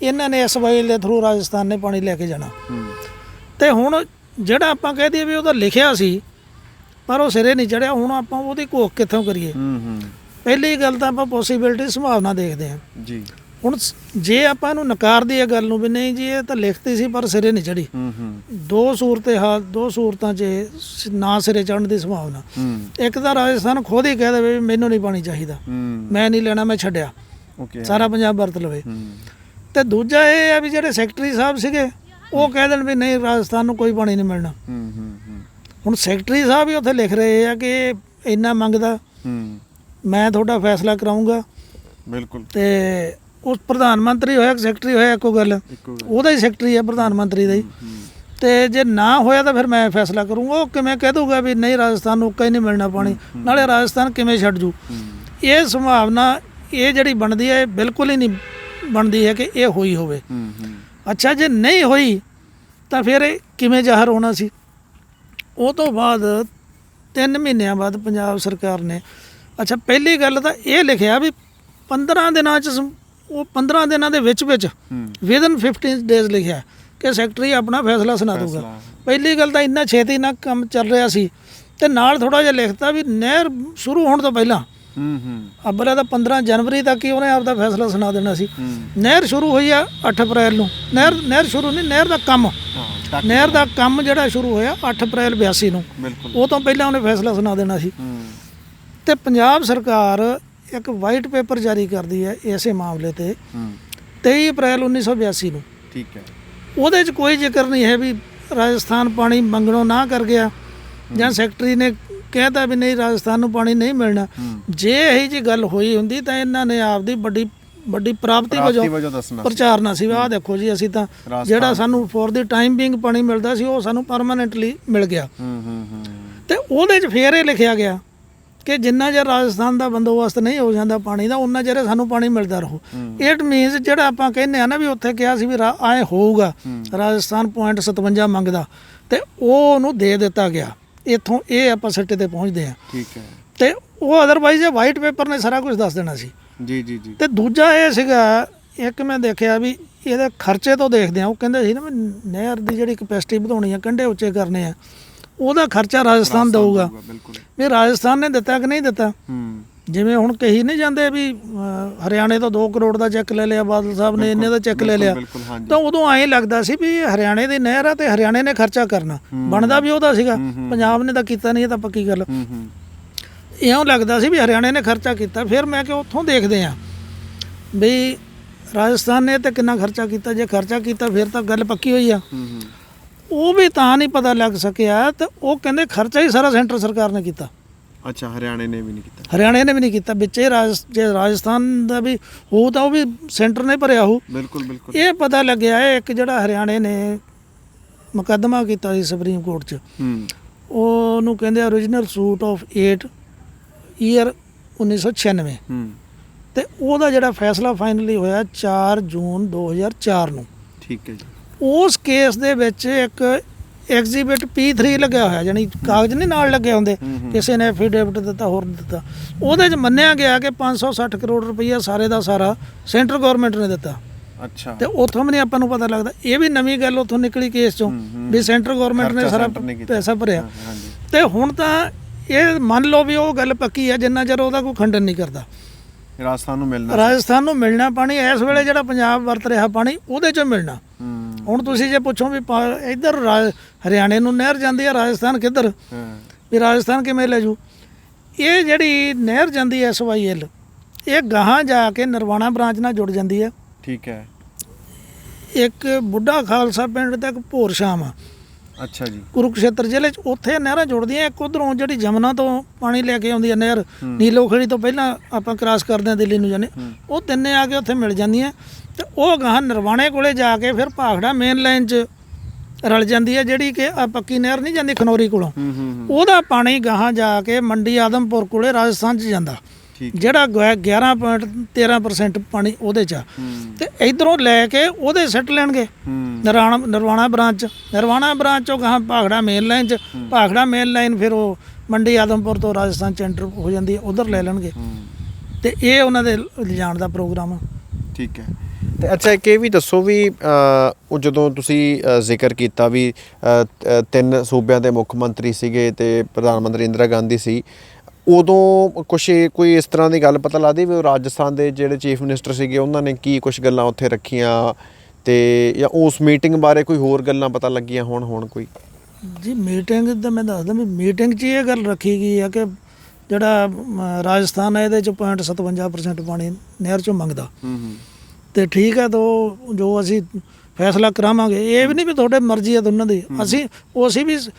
Speaker 1: ਇਹਨਾਂ ਨੇ ਐਸਵਾਈਐਲ ਦੇ ਥਰੂ ਰਾਜਸਥਾਨ ਨੇ ਪਾਣੀ ਲੈ ਕੇ ਜਾਣਾ। ਤੇ ਹੁਣ ਜਿਹੜਾ ਆਪਾਂ ਕਹਿ ਦਈਏ ਵੀ ਉਹਦਾ ਲਿਖਿਆ ਸੀ ਪਰ ਉਹ ਸਿਰੇ ਨਹੀਂ ਚੜਿਆ ਹੁਣ ਆਪਾਂ ਉਹਦੀ ਘੋਖ ਕਿੱਥੋਂ ਕਰੀਏ?
Speaker 2: ਹੂੰ ਹੂੰ।
Speaker 1: ਪਹਿਲੀ ਗੱਲ ਤਾਂ ਆਪਾਂ ਪੋਸੀਬਿਲਿਟੀ ਸੰਭਾਵਨਾ ਦੇਖਦੇ ਹਾਂ।
Speaker 2: ਜੀ।
Speaker 1: ਹੁਣ ਜੇ ਆਪਾਂ ਇਹਨੂੰ ਨਕਾਰ ਦਈਏ ਗੱਲ ਨੂੰ ਵੀ ਨਹੀਂ ਜੀ ਇਹ ਤਾਂ ਲਿਖਤੀ ਸੀ ਪਰ ਸਿਰੇ ਨਹੀਂ ਚੜੀ
Speaker 2: ਹੂੰ ਹੂੰ।
Speaker 1: ਦੋ ਸੂਰਤੇ ਹਾਲ ਦੋ ਸੂਰਤਾਂ 'ਚ ਸ- ਨਾ ਸਿਰੇ ਚੜਨ ਦੀ ਸੰਭਾਵਨਾ।
Speaker 2: ਹੂੰ।
Speaker 1: ਇੱਕ ਤਾਂ ਰਾਜਸਥਾਨ ਖੁਦ ਹੀ ਕਹਿ ਦੇਵੇ ਵੀ ਮੈਨੂੰ ਨਹੀਂ ਪਾਣੀ ਚਾਹੀਦਾ।
Speaker 2: ਹੂੰ।
Speaker 1: ਮੈਂ ਨਹੀਂ ਲੈਣਾ ਮੈਂ ਛੱਡਿਆ।
Speaker 2: ਓਕੇ
Speaker 1: ਸਾਰਾ ਪੰਜਾਬ ਵਰਤ ਲਵੇ।
Speaker 2: ਹੂੰ।
Speaker 1: ਤੇ ਦੂਜਾ ਇਹ ਆ ਵੀ ਜਿਹੜੇ ਸੈਕਟਰੀ ਸਾਹਿਬ ਸੀਗੇ ਉਹ ਕਹਿ ਦੇਣ ਵੀ ਨਹੀਂ ਰਾਜਸਥਾਨ ਨੂੰ ਕੋਈ ਪਾਣੀ ਨਹੀਂ ਮਿਲਣਾ।
Speaker 2: ਹੂੰ ਹੂੰ ਹੂੰ।
Speaker 1: ਹੁਣ ਸੈਕਟਰੀ ਸਾਹਿਬ ਵੀ ਉੱਥੇ ਲਿਖ ਰਹੇ ਆ ਕਿ ਇਹ ਇੰਨਾ ਮੰਗਦਾ।
Speaker 2: ਹੂੰ।
Speaker 1: ਮੈਂ ਤੁਹਾਡਾ ਫੈਸਲਾ ਕਰਾਉਂਗਾ
Speaker 2: ਬਿਲਕੁਲ।
Speaker 1: ਤੇ ਉਸ ਪ੍ਰਧਾਨ ਮੰਤਰੀ ਹੋਇਆ ਕਿ ਸੈਕਟਰੀ ਹੋਇਆ ਇੱਕੋ ਗੱਲ। ਉਹਦਾ ਹੀ ਸੈਕਟਰੀ ਹੈ ਪ੍ਰਧਾਨ ਮੰਤਰੀ ਦਾ ਹੀ। ਤੇ ਜੇ ਨਾ ਹੋਇਆ ਤਾਂ ਫਿਰ ਮੈਂ ਫੈਸਲਾ ਕਰੂੰਗਾ। ਉਹ ਕਿਵੇਂ ਕਹਿ ਦੂਗਾ ਵੀ ਨਹੀਂ ਰਾਜਸਥਾਨ ਨੂੰ ਕਈ ਨਹੀਂ ਮਿਲਣਾ ਪਾਣੀ। ਨਾਲੇ ਰਾਜਸਥਾਨ ਕਿਵੇਂ ਛੱਡ ਜੂ? ਇਹ ਸੰਭਾਵਨਾ ਇਹ ਜਿਹੜੀ ਬਣਦੀ ਹੈ ਇਹ ਬਿਲਕੁਲ ਹੀ ਨਹੀਂ ਬਣਦੀ ਹੈ ਕਿ ਇਹ ਹੋਈ ਹੋਵੇ। ਅੱਛਾ ਜੇ ਨਹੀਂ ਹੋਈ ਤਾਂ ਫਿਰ ਕਿਵੇਂ ਜ਼ਾਹਰ ਹੋਣਾ ਸੀ? ਉਹ ਤੋਂ ਬਾਅਦ 3 ਮਹੀਨਿਆਂ ਬਾਅਦ ਪੰਜਾਬ ਸਰਕਾਰ ਨੇ ਅੱਛਾ ਪਹਿਲੀ ਗੱਲ ਤਾਂ ਇਹ ਲਿਖਿਆ ਵੀ 15 ਦਿਨਾਂ ਚ ਉਹ 15 ਦਿਨਾਂ ਦੇ ਵਿੱਚ ਵਿੱਚ ਵਿਦਨ 15 ਡੇਜ਼ ਲਿਖਿਆ ਕਿ ਸੈਕਟਰੀ ਆਪਣਾ ਫੈਸਲਾ ਸੁਣਾ ਦੂਗਾ। ਪਹਿਲੀ ਗੱਲ ਤਾਂ ਇੰਨਾ ਛੇਤੀ ਨਾਲ ਕੰਮ ਚੱਲ ਰਿਹਾ ਸੀ ਤੇ ਨਾਲ ਥੋੜਾ ਜਿਹਾ ਲਿਖਤਾ ਵੀ ਨਹਿਰ ਸ਼ੁਰੂ ਹੋਣ ਤੋਂ ਪਹਿਲਾਂ
Speaker 2: ਹੂੰ ਹੂੰ।
Speaker 1: ਅਬਰਾ ਤਾਂ 15 ਜਨਵਰੀ ਤੱਕ ਹੀ ਉਹਨੇ ਆਪਦਾ ਫੈਸਲਾ ਸੁਣਾ ਦੇਣਾ ਸੀ। ਨਹਿਰ ਸ਼ੁਰੂ ਹੋਈ ਆ 8 ਅਪ੍ਰੈਲ ਨੂੰ। ਨਹਿਰ ਨਹਿਰ ਸ਼ੁਰੂ ਨਹੀਂ ਨਹਿਰ ਦਾ ਕੰਮ। ਨਹਿਰ ਦਾ ਕੰਮ। ਜਿਹੜਾ ਸ਼ੁਰੂ ਹੋਇਆ 8 ਅਪ੍ਰੈਲ 82 ਨੂੰ। ਉਹ ਤੋਂ ਪਹਿਲਾਂ ਉਹਨੇ ਫੈਸਲਾ ਸੁਣਾ ਦੇਣਾ ਸੀ। ਤੇ ਪੰਜਾਬ ਸਰਕਾਰ ਇੱਕ ਵਾਈਟ ਪੇਪਰ ਜਾਰੀ ਕਰਦੀ ਹੈ ਇਸੇ ਮਾਮਲੇ ਤੇ।
Speaker 2: ਹੂੰ।
Speaker 1: 23 ਅਪ੍ਰੈਲ 1982 ਨੂੰ।
Speaker 2: ਠੀਕ ਹੈ।
Speaker 1: ਉਹਦੇ 'ਚ ਕੋਈ ਜ਼ਿਕਰ ਨਹੀਂ ਹੈ ਵੀ ਰਾਜਸਥਾਨ ਪਾਣੀ ਮੰਗਣੋਂ ਨਾ ਕਰ ਗਿਆ ਜਾਂ ਸੈਕਟਰੀ ਨੇ ਕਹਿਤਾ ਵੀ ਨਹੀਂ ਰਾਜਸਥਾਨ ਨੂੰ ਪਾਣੀ ਨਹੀਂ ਮਿਲਣਾ। ਜੇ ਇਹੀ ਜੀ ਗੱਲ ਹੋਈ ਹੁੰਦੀ ਤਾਂ ਇਹਨਾਂ ਨੇ ਆਪਦੀ ਵੱਡੀ ਵੱਡੀ ਪ੍ਰਾਪਤੀ ਵਜੋਂ
Speaker 2: ਦੱਸਣਾ
Speaker 1: ਪ੍ਰਚਾਰਨਾ ਸੀ। ਆਹ ਦੇਖੋ ਜੀ ਅਸੀਂ ਤਾਂ ਜਿਹੜਾ ਸਾਨੂੰ ਫੋਰ ਦੀ ਟਾਈਮ ਬੀਇੰਗ ਪਾਣੀ ਮਿਲਦਾ ਸੀ ਉਹ ਸਾਨੂੰ ਪਰਮਾਨੈਂਟਲੀ ਮਿਲ ਗਿਆ। ਤੇ ਉਹਦੇ 'ਚ ਫੇਰ ਇਹ ਲਿਖਿਆ ਗਿਆ ਕਿ ਜਿੰਨਾ ਚਿਰ ਰਾਜਸਥਾਨ ਦਾ ਬੰਦੋਬਸਤ ਨਹੀਂ ਹੋ ਜਾਂਦਾ ਪਾਣੀ ਦਾ ਉਹਨਾਂ ਚਿਰ ਸਾਨੂੰ ਪਾਣੀ ਮਿਲਦਾ ਰਹੂ। ਇਟ ਮੀਨਸ ਜਿਹੜਾ ਆਪਾਂ ਕਹਿੰਦੇ ਆ ਨਾ ਵੀ ਉੱਥੇ ਕਿਹਾ ਸੀ ਵੀ ਆਏ ਹੋਊਗਾ ਰਾਜਸਥਾਨ 0.57 ਮੰਗਦਾ ਤੇ ਉਹ ਉਹਨੂੰ ਦੇ ਦਿੱਤਾ ਗਿਆ। ਇੱਥੋਂ ਇਹ ਆਪਾਂ ਸਿੱਟੇ ਤੇ ਪਹੁੰਚਦੇ ਆ।
Speaker 2: ਠੀਕ ਹੈ।
Speaker 1: ਤੇ ਉਹ ਅਦਰਵਾਈਜ਼ ਇਹ ਵਾਈਟ ਪੇਪਰ ਨੇ ਸਾਰਾ ਕੁਝ ਦੱਸ ਦੇਣਾ ਸੀ।
Speaker 2: ਜੀ ਜੀ ਜੀ।
Speaker 1: ਤੇ ਦੂਜਾ ਇਹ ਸੀਗਾ ਇੱਕ ਮੈਂ ਦੇਖਿਆ ਵੀ ਇਹਦੇ ਖਰਚੇ ਤੋਂ ਦੇਖਦੇ ਆ ਉਹ ਕਹਿੰਦੇ ਸੀ ਨਾ ਵੀ ਨਹਿਰ ਦੀ ਜਿਹੜੀ ਕਪੈਸਿਟੀ ਵਧਾਉਣੀ ਆ ਕੰਢੇ ਉੱਚੇ ਕਰਨੇ ਆ। ਉਹਦਾ ਖਰਚਾ ਰਾਜਸਥਾਨ ਦਊਗਾ।
Speaker 2: ਬਿਲਕੁਲ।
Speaker 1: ਵੀ ਰਾਜਸਥਾਨ ਨੇ ਦਿੱਤਾ ਕਿ ਨਹੀਂ ਦਿੱਤਾ?
Speaker 2: ਹੂੰ।
Speaker 1: ਜਿਵੇਂ ਹੁਣ ਕਹੀ ਨਹੀਂ ਜਾਂਦੇ ਵੀ ਹਰਿਆਣੇ ਤੋਂ 2 ਕਰੋੜ ਦਾ ਚੈੱਕ ਲੈ ਲਿਆ ਬਾਦਲ ਸਾਹਿਬ ਨੇ ਇੰਨੇ ਦਾ ਚੈੱਕ ਲੈ ਲਿਆ। ਤਾਂ ਉਦੋਂ ਐਂ ਲੱਗਦਾ ਸੀ ਵੀ ਹਰਿਆਣੇ ਦੀ ਨਹਿਰ ਆ ਤੇ ਹਰਿਆਣੇ ਨੇ ਖਰਚਾ ਕਰਨਾ। ਬਣਦਾ ਵੀ ਉਹਦਾ ਸੀਗਾ। ਪੰਜਾਬ ਨੇ ਤਾਂ ਕੀਤਾ ਨਹੀਂ ਇਹ ਤਾਂ ਪੱਕੀ ਗੱਲ। ਇਉਂ ਲੱਗਦਾ ਸੀ ਵੀ ਹਰਿਆਣੇ ਨੇ ਖਰਚਾ ਕੀਤਾ। ਫਿਰ ਮੈਂ ਕਿ ਉੱਥੋਂ ਦੇਖਦੇ ਆ ਵੀ ਰਾਜਸਥਾਨ ਨੇ ਤੇ ਕਿੰਨਾ ਖਰਚਾ ਕੀਤਾ। ਜੇ ਖਰਚਾ ਕੀਤਾ ਫਿਰ ਤਾਂ ਗੱਲ ਪੱਕੀ ਹੋਈ ਆ। ਉਹ ਵੀ ਤਾਂ ਨਹੀਂ ਪਤਾ ਲੱਗ ਸਕਿਆ ਤੇ ਉਹ ਕਹਿੰਦੇ ਖਰਚਾ ਹੀ ਸਾਰਾ ਸੈਂਟਰ ਸਰਕਾਰ ਨੇ ਕੀਤਾ।
Speaker 2: ਅੱਛਾ ਹਰਿਆਣੇ ਨੇ ਵੀ ਨਹੀਂ ਕੀਤਾ।
Speaker 1: ਹਰਿਆਣੇ ਨੇ ਵੀ ਨਹੀਂ ਕੀਤਾ। ਵਿੱਚੇ ਰਾਜ ਜੇ ਰਾਜਸਥਾਨ ਦਾ ਵੀ ਹੋ ਤਾਂ ਉਹ ਵੀ ਸੈਂਟਰ ਨੇ ਭਰਿਆ ਹੋ
Speaker 2: ਬਿਲਕੁਲ ਬਿਲਕੁਲ।
Speaker 1: ਇਹ ਪਤਾ ਲੱਗਿਆ ਇਹ ਇੱਕ ਜਿਹੜਾ ਹਰਿਆਣੇ ਨੇ ਮੁਕੱਦਮਾ ਕੀਤਾ ਸੀ ਸੁਪਰੀਮ ਕੋਰਟ 'ਚ।
Speaker 2: ਹੂੰ।
Speaker 1: ਉਹਨੂੰ ਕਹਿੰਦੇ origignal ਸੂਟ ਆਫ 8 ਈਅਰ 1996
Speaker 2: ਹੂੰ।
Speaker 1: ਤੇ ਉਹਦਾ ਜਿਹੜਾ ਫੈਸਲਾ ਫਾਈਨਲੀ ਹੋਇਆ 4 ਜੂਨ 2004 ਨੂੰ।
Speaker 2: ਠੀਕ ਹੈ ਜੀ।
Speaker 1: ਉਸ ਕੇਸ ਦੇ ਵਿੱਚ ਇੱਕ ਐਗਜ਼ੀਬਿਟ P3 ਲੱਗਿਆ ਹੋਇਆ ਜਾਨੀ ਕਾਗਜ਼ ਨਹੀਂ ਨਾਲ ਲੱਗੇ ਹੁੰਦੇ ਕਿਸੇ ਨੇ ਐਫੀਡੇਵਿਟ ਦਿੱਤਾ ਹੋਰ ਦਿੱਤਾ। ਉਹਦੇ 'ਚ ਮੰਨਿਆ ਗਿਆ ਕਿ 560 ਕਰੋੜ ਰੁਪਈਆ ਸਾਰੇ ਦਾ ਸਾਰਾ ਸੈਂਟਰ ਗਵਰਨਮੈਂਟ ਨੇ ਦਿੱਤਾ।
Speaker 2: ਅੱਛਾ।
Speaker 1: ਤੇ ਉੱਥੋਂ ਵੀ ਆਪਾਂ ਨੂੰ ਪਤਾ ਲੱਗਦਾ। ਇਹ ਵੀ ਨਵੀਂ ਗੱਲ ਉੱਥੋਂ ਨਿਕਲੀ ਕੇਸ ਚੋਂ ਵੀ ਸੈਂਟਰ ਗਵਰਨਮੈਂਟ ਨੇ ਸਾਰਾ। ਪੈਸਾ ਭਰਿਆ। ਤੇ ਹੁਣ ਤਾਂ ਇਹ ਮੰਨ ਲਓ ਵੀ ਉਹ ਗੱਲ ਪੱਕੀ ਹੈ ਜਿੰਨਾ ਚਿਰ ਉਹਦਾ ਕੋਈ ਖੰਡਨ ਨਹੀਂ ਕਰਦਾ।
Speaker 2: ਰਾਜਸਥਾਨ ਨੂੰ ਮਿਲਣਾ।
Speaker 1: ਰਾਜਸਥਾਨ ਨੂੰ ਮਿਲਣਾ ਪਾਣੀ ਇਸ ਵੇਲੇ ਜਿਹੜਾ ਪੰਜਾਬ ਵਰਤ ਰਿਹਾ ਪਾਣੀ ਉਹਦੇ ਚੋਂ ਮਿਲਣਾ। ਹੁਣ ਤੁਸੀਂ ਜੇ ਪੁੱਛੋ ਵੀ ਇੱਧਰ ਹਰਿਆਣੇ ਨੂੰ ਨਹਿਰ ਜਾਂਦੀ ਹੈ ਰਾਜਸਥਾਨ ਕਿੱਧਰ? ਵੀ ਰਾਜਸਥਾਨ ਕਿਵੇਂ ਲੈ ਜੂ? ਇਹ ਜਿਹੜੀ ਨਹਿਰ ਜਾਂਦੀ ਹੈ ਐਸਵਾਈਐਲ ਇਹ ਗਾਹਾਂ ਜਾ ਕੇ ਨਰਵਾਣਾ ਬ੍ਰਾਂਚ ਨਾਲ ਜੁੜ ਜਾਂਦੀ ਹੈ
Speaker 2: ਠੀਕ ਹੈ।
Speaker 1: ਇੱਕ ਬੁੱਢਾ ਖਾਲਸਾ ਪਿੰਡ ਤੱਕ ਭੋਰ ਸ਼ਾਮ ਆ।
Speaker 2: ਅੱਛਾ ਜੀ।
Speaker 1: ਕੁਰੂਕਸ਼ੇਤਰ ਜ਼ਿਲ੍ਹੇ 'ਚ ਉੱਥੇ ਨਹਿਰਾਂ ਜੁੜਦੀਆਂ ਇੱਕ ਉਧਰੋਂ ਜਿਹੜੀ ਜਮਨਾ ਤੋਂ ਪਾਣੀ ਲੈ ਕੇ ਆਉਂਦੀ ਹੈ ਨਹਿਰ ਨੀਲੋਖੜੀ ਤੋਂ ਪਹਿਲਾਂ ਆਪਾਂ ਕ੍ਰਾਸ ਕਰਦੇ ਹਾਂ ਦਿੱਲੀ ਨੂੰ ਜਾਂਦੇ ਉਹ ਤਿੰਨੇ ਆ ਕੇ ਉੱਥੇ ਮਿਲ ਜਾਂਦੀਆਂ। ਤੇ ਉਹ ਗਾਹਾਂ ਨਰਵਾਣੇ ਕੋਲੇ ਜਾ ਕੇ ਫਿਰ ਭਾਖੜਾ ਮੇਨ ਲਾਈਨ 'ਚ ਰਲ ਜਾਂਦੀ ਹੈ ਜਿਹੜੀ ਕਿ ਆ ਪੱਕੀ ਨਹਿਰ ਨਹੀਂ ਜਾਂਦੀ ਖਨੌਰੀ ਕੋਲੋਂ। ਉਹਦਾ ਪਾਣੀ ਗਾਹਾਂ ਜਾ ਕੇ ਮੰਡੀ ਆਦਮਪੁਰ ਕੋਲੇ ਰਾਜਸਥਾਨ 'ਚ ਜਾਂਦਾ। ਜਿਹੜਾ 11.13% ਪਾਣੀ ਉਹਦੇ 'ਚ ਤੇ ਇਧਰੋਂ ਲੈ ਕੇ ਉਹਦੇ ਸੱਟ ਲੈਣਗੇ। ਨਰਾਣਾ ਨਰਵਾਣਾ ਬ੍ਰਾਂਚ। ਨਰਵਾਣਾ ਬ੍ਰਾਂਚ ਚੋਂ ਗਾਹਾਂ ਭਾਖੜਾ ਮੇਨ ਲਾਈਨ ਚ ਭਾਖੜਾ ਮੇਨ ਲਾਈਨ ਫਿਰ ਉਹ ਮੰਡੀ ਆਦਮਪੁਰ ਤੋਂ ਰਾਜਸਥਾਨ ਚ ਐਂਟਰ ਹੋ ਜਾਂਦੀ ਹੈ ਉਧਰ ਲੈ ਲੈਣਗੇ। ਤੇ ਇਹ ਉਹਨਾਂ ਦੇ ਲਿਜਾਣ ਦਾ ਪ੍ਰੋਗਰਾਮ
Speaker 2: ਠੀਕ ਹੈ। ਤੇ ਅੱਛਾ ਇੱਕ ਇਹ ਵੀ ਦੱਸੋ ਵੀ ਉਹ ਜਦੋਂ ਤੁਸੀਂ ਜ਼ਿਕਰ ਕੀਤਾ ਵੀ ਤਿੰਨ ਸੂਬਿਆਂ ਦੇ ਮੁੱਖ ਮੰਤਰੀ ਸੀਗੇ ਤੇ ਪ੍ਰਧਾਨ ਮੰਤਰੀ ਇੰਦਰਾ ਗਾਂਧੀ ਸੀ ਉਦੋਂ ਕੁਛ ਕੋਈ ਇਸ ਤਰ੍ਹਾਂ ਦੀ ਗੱਲ ਪਤਾ ਲੱਗਦੀ ਵੀ ਉਹ ਰਾਜਸਥਾਨ ਦੇ ਜਿਹੜੇ ਚੀਫ ਮਿਨਿਸਟਰ ਸੀਗੇ ਉਹਨਾਂ ਨੇ ਕੀ ਕੁਝ ਗੱਲਾਂ ਉੱਥੇ ਰੱਖੀਆਂ ਤੇ ਜਾਂ ਉਸ ਮੀਟਿੰਗ ਬਾਰੇ ਕੋਈ ਹੋਰ ਗੱਲਾਂ ਪਤਾ ਲੱਗੀਆਂ ਹੋਣ ਹੁਣ ਕੋਈ?
Speaker 1: ਜੀ ਮੀਟਿੰਗ ਤਾਂ ਮੈਂ ਦੱਸਦਾ ਵੀ ਮੀਟਿੰਗ 'ਚ ਇਹ ਗੱਲ ਰੱਖੀ ਗਈ ਆ ਕਿ ਜਿਹੜਾ ਰਾਜਸਥਾਨ ਹੈ ਇਹਦੇ ਚ 0.57% ਪਾਣੀ ਨਹਿਰ ਚੋਂ ਮੰਗਦਾ।
Speaker 2: ਹੂੰ ਹੂੰ।
Speaker 1: ਤੇ ਠੀਕ ਹੈ ਤਾਂ ਉਹ ਜੋ ਅਸੀਂ ਫੈਸਲਾ ਕਰਾਵਾਂਗੇ ਇਹ ਵੀ ਨਹੀਂ ਵੀ ਤੁਹਾਡੇ ਮਰਜ਼ੀ ਆ ਦੋਨਾਂ ਦੀ। ਅਸੀਂ ਉਹ ਅਸੀਂ ਵੀ ਸ-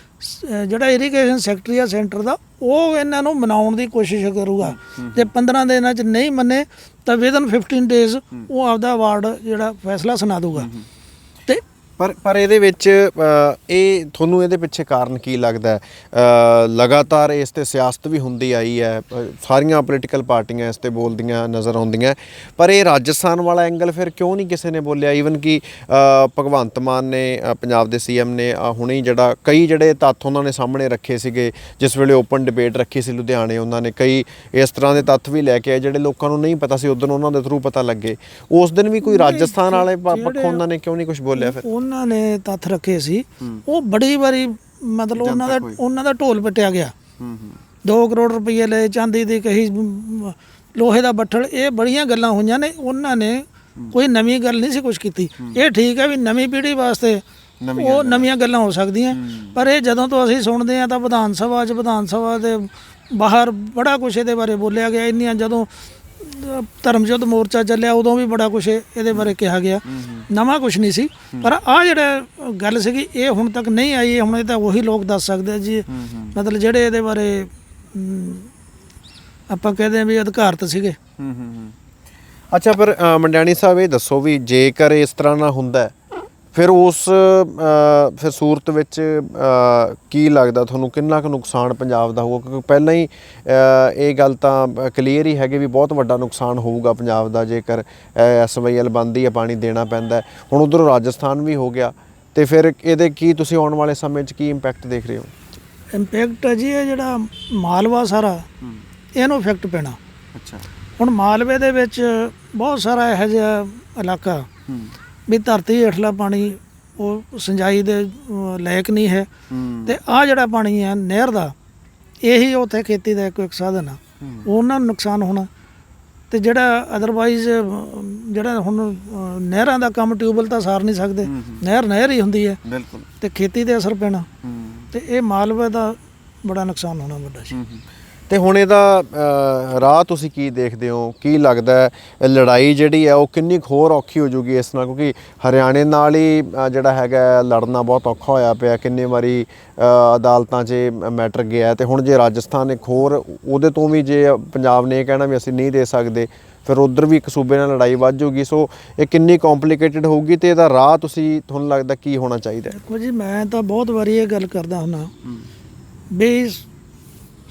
Speaker 1: ਜਿਹੜਾ ਇਰੀਗੇਸ਼ਨ ਸੈਕਟਰੀ ਆ ਸੈਂਟਰ ਦਾ ਉਹ ਇਹਨਾਂ ਨੂੰ ਮਨਾਉਣ ਦੀ ਕੋਸ਼ਿਸ਼ ਕਰੂਗਾ। ਤੇ 15 ਦਿਨਾਂ ਚ ਨਹੀਂ ਮੰਨੇ ਤਾਂ ਵਿਦਨ 15 ਡੇਜ਼ ਉਹ ਆਪਦਾ ਅਵਾਰਡ ਜਿਹੜਾ ਫੈਸਲਾ ਸੁਣਾ ਦੂਗਾ
Speaker 2: ਪਰ ਪਰ ਇਹਦੇ ਵਿੱਚ ਇਹ ਤੁਹਾਨੂੰ ਇਹਦੇ ਪਿੱਛੇ ਕਾਰਨ ਕੀ ਲੱਗਦਾ ਹੈ? ਲਗਾਤਾਰ ਇਸ ਤੇ ਸਿਆਸਤ ਵੀ ਹੁੰਦੀ ਆਈ ਹੈ ਸਾਰੀਆਂ ਪੋਲੀਟੀਕਲ ਪਾਰਟੀਆਂ ਇਸ ਤੇ ਬੋਲਦੀਆਂ ਨਜ਼ਰ ਆਉਂਦੀਆਂ। ਪਰ ਇਹ ਰਾਜਸਥਾਨ ਵਾਲਾ ਐਂਗਲ ਫਿਰ ਕਿਉਂ ਨਹੀਂ ਕਿਸੇ ਨੇ ਬੋਲਿਆ? ਈਵਨ ਕਿ ਭਗਵੰਤ ਮਾਨ ਨੇ ਪੰਜਾਬ ਦੇ ਸੀਐਮ ਨੇ ਹੁਣੇ ਜਿਹੜਾ ਕਈ ਜਿਹੜੇ ਤੱਥ ਉਹਨਾਂ ਨੇ ਸਾਹਮਣੇ ਰੱਖੇ ਸੀਗੇ ਜਿਸ ਵੇਲੇ ਓਪਨ ਡਿਬੇਟ ਰੱਖੀ ਸੀ ਲੁਧਿਆਣੇ ਉਹਨਾਂ ਨੇ ਕਈ ਇਸ ਤਰ੍ਹਾਂ ਦੇ ਤੱਥ ਵੀ ਲੈ ਕੇ ਆਏ ਜਿਹੜੇ ਲੋਕਾਂ ਨੂੰ ਨਹੀਂ ਪਤਾ ਸੀ ਉਦੋਂ ਉਹਨਾਂ ਦੇ ਥਰੂ ਪਤਾ ਲੱਗੇ। ਉਸ ਦਿਨ ਵੀ ਕੋਈ ਰਾਜਸਥਾਨ ਵਾਲੇ ਪੱਖੋਂ ਉਹਨਾਂ ਨੇ ਕਿਉਂ ਨਹੀਂ ਕੁਝ ਬੋਲਿਆ ਫਿਰ?
Speaker 1: ਉਹਨਾਂ ਨੇ ਤੱਥ ਰੱਖੇ ਸੀ ਉਹ ਬੜੀ ਵਾਰੀ ਮਤਲਬ ਉਹਨਾਂ ਦਾ ਉਹਨਾਂ ਦਾ ਢੋਲ ਪਟਿਆ ਗਿਆ।
Speaker 2: ਹੂੰ ਹੂੰ।
Speaker 1: 2 ਕਰੋੜ ਰੁਪਏ ਲਏ ਚਾਂਦੀ ਦੀ ਕਹੀ ਲੋਹੇ ਦਾ ਬੱਠਲ ਇਹ ਬੜੀਆਂ ਗੱਲਾਂ ਹੋਈਆਂ ਨੇ ਉਹਨਾਂ ਨੇ ਕੋਈ ਨਵੀਂ ਗੱਲ ਨਹੀਂ ਸੀ ਕੁਝ ਕੀਤੀ। ਇਹ ਠੀਕ ਹੈ ਵੀ ਨਵੀਂ ਪੀੜ੍ਹੀ ਵਾਸਤੇ ਉਹ ਨਵੀਆਂ ਗੱਲਾਂ ਹੋ ਸਕਦੀਆਂ ਪਰ ਇਹ ਜਦੋਂ ਤੋਂ ਅਸੀਂ ਸੁਣਦੇ ਆ ਤਾਂ ਵਿਧਾਨ ਸਭਾ 'ਚ ਵਿਧਾਨ ਸਭਾ ਦੇ ਬਾਹਰ ਬੜਾ ਕੁਝ ਇਹਦੇ ਬਾਰੇ ਬੋਲਿਆ ਗਿਆ। ਇੰਨੀਆਂ ਜਦੋਂ ਧਰਮਯੁੱਧ ਮੋਰਚਾ ਚੱਲਿਆ ਉਦੋਂ ਵੀ ਬੜਾ ਕੁਝ ਇਹਦੇ ਬਾਰੇ ਕਿਹਾ ਗਿਆ। ਨਵਾਂ ਕੁਝ ਨਹੀਂ ਸੀ। ਪਰ ਆ ਜਿਹੜਾ ਗੱਲ ਸੀਗੀ ਇਹ ਹੁਣ ਤੱਕ ਨਹੀਂ ਆਈ ਹੁਣ ਇਹ ਤਾਂ ਉਹੀ ਲੋਕ ਦੱਸ ਸਕਦੇ ਜੀ। ਮਤਲਬ ਜਿਹੜੇ ਇਹਦੇ ਬਾਰੇ ਆਪਾਂ ਕਹਿੰਦੇ ਆ ਵੀ ਅਧਿਕਾਰਤ ਸੀਗੇ।
Speaker 2: ਅੱਛਾ ਪਰ ਮੰਡਿਆਣੀ ਸਾਹਿਬ ਇਹ ਦੱਸੋ ਵੀ ਜੇਕਰ ਇਸ ਤਰ੍ਹਾਂ ਨਾ ਹੁੰਦਾ ਫਿਰ ਉਸ ਫਿਰ ਸੂਰਤ ਵਿੱਚ ਕੀ ਲੱਗਦਾ ਤੁਹਾਨੂੰ? ਕਿੰਨਾ ਕੁ ਨੁਕਸਾਨ ਪੰਜਾਬ ਦਾ ਹੋਊਗਾ? ਕਿਉਂਕਿ ਪਹਿਲਾਂ ਹੀ ਇਹ ਗੱਲ ਤਾਂ ਕਲੀਅਰ ਹੀ ਹੈਗੀ ਵੀ ਬਹੁਤ ਵੱਡਾ ਨੁਕਸਾਨ ਹੋਊਗਾ ਪੰਜਾਬ ਦਾ ਜੇਕਰ ਐਸਵਾਈਐਲ ਬੰਦੀ ਹੈ ਪਾਣੀ ਦੇਣਾ ਪੈਂਦਾ। ਹੁਣ ਉਧਰੋਂ ਰਾਜਸਥਾਨ ਵੀ ਹੋ ਗਿਆ। ਤੇ ਫਿਰ ਇਹਦੇ ਕੀ ਤੁਸੀਂ ਆਉਣ ਵਾਲੇ ਸਮੇਂ 'ਚ ਕੀ ਇੰਪੈਕਟ ਦੇਖ ਰਹੇ ਹੋ?
Speaker 1: ਇੰਪੈਕਟ ਹੈ ਜੀ ਇਹ ਜਿਹੜਾ ਮਾਲਵਾ ਸਾਰਾ ਇਹਨੂੰ ਇਫੈਕਟ ਪੈਣਾ।
Speaker 2: ਅੱਛਾ।
Speaker 1: ਹੁਣ ਮਾਲਵੇ ਦੇ ਵਿੱਚ ਬਹੁਤ ਸਾਰਾ ਇਹੋ ਜਿਹਾ ਇਲਾਕਾ।
Speaker 2: ਹੂੰ।
Speaker 1: ਵੀ ਧਰਤੀ ਹੇਠਲਾ ਪਾਣੀ ਉਹ ਸਿੰਜਾਈ ਦੇ ਲਾਇਕ ਨਹੀਂ ਹੈ। ਤੇ ਆ ਜਿਹੜਾ ਪਾਣੀ ਹੈ ਨਹਿਰ ਦਾ ਇਹੀ ਉੱਥੇ ਖੇਤੀ ਦਾ ਇੱਕ ਇੱਕ ਸਾਧਨ ਆ। ਉਹਨਾਂ ਨੂੰ ਨੁਕਸਾਨ ਹੋਣਾ। ਤੇ ਜਿਹੜਾ ਅਦਰਵਾਈਜ਼ ਜਿਹੜਾ ਹੁਣ ਨਹਿਰਾਂ ਦਾ ਕੰਮ ਟਿਊਬਲ ਤਾਂ ਸਾਰ ਨਹੀਂ ਸਕਦੇ। ਨਹਿਰ ਨਹਿਰ ਹੀ ਹੁੰਦੀ ਹੈ।
Speaker 2: ਬਿਲਕੁਲ।
Speaker 1: ਤੇ ਖੇਤੀ ਤੇ ਅਸਰ ਪੈਣਾ। ਤੇ ਇਹ ਮਾਲਵੇ ਦਾ ਬੜਾ ਨੁਕਸਾਨ ਹੋਣਾ ਵੱਡਾ ਜੀ।
Speaker 2: ਤੇ ਹੁਣ ਇਹਦਾ ਰਾਹ ਤੁਸੀਂ ਕੀ ਦੇਖਦੇ ਹੋ? ਕੀ ਲੱਗਦਾ ਹੈ? ਲੜਾਈ ਜਿਹੜੀ ਹੈ ਉਹ ਕਿੰਨੀ ਕੁ ਹੋਰ ਔਖੀ ਹੋ ਜੂਗੀ ਇਸ ਨਾਲ? ਕਿਉਂਕਿ ਹਰਿਆਣੇ ਨਾਲ ਹੀ ਜਿਹੜਾ ਹੈਗਾ ਲੜਨਾ ਬਹੁਤ ਔਖਾ ਹੋਇਆ ਪਿਆ। ਕਿੰਨੇ ਵਾਰੀ ਅਦਾਲਤਾਂ 'ਚ ਮੈਟਰ ਗਿਆ ਤੇ ਹੁਣ ਜੇ ਰਾਜਸਥਾਨ ਇੱਕ ਹੋਰ ਉਹਦੇ ਤੋਂ ਵੀ ਜੇ ਪੰਜਾਬ ਨੇ ਇਹ ਕਹਿਣਾ ਵੀ ਅਸੀਂ ਨਹੀਂ ਦੇ ਸਕਦੇ ਫਿਰ ਉਧਰ ਵੀ ਇੱਕ ਸੂਬੇ ਨਾਲ ਲੜਾਈ ਵੱਧ ਜੂਗੀ। ਸੋ ਇਹ ਕਿੰਨੀ ਕੰਪਲਿਕੇਟਿਡ ਹੋਊਗੀ ਤੇ ਇਹਦਾ ਰਾਹ ਤੁਸੀਂ ਤੁਹਾਨੂੰ ਲੱਗਦਾ ਕੀ ਹੋਣਾ ਚਾਹੀਦਾ ਹੈ?
Speaker 1: ਦੇਖੋ ਜੀ ਮੈਂ ਤਾਂ ਬਹੁਤ ਵਾਰੀ ਇਹ ਗੱਲ ਕਰਦਾ ਹੁੰਨਾ ਵੀ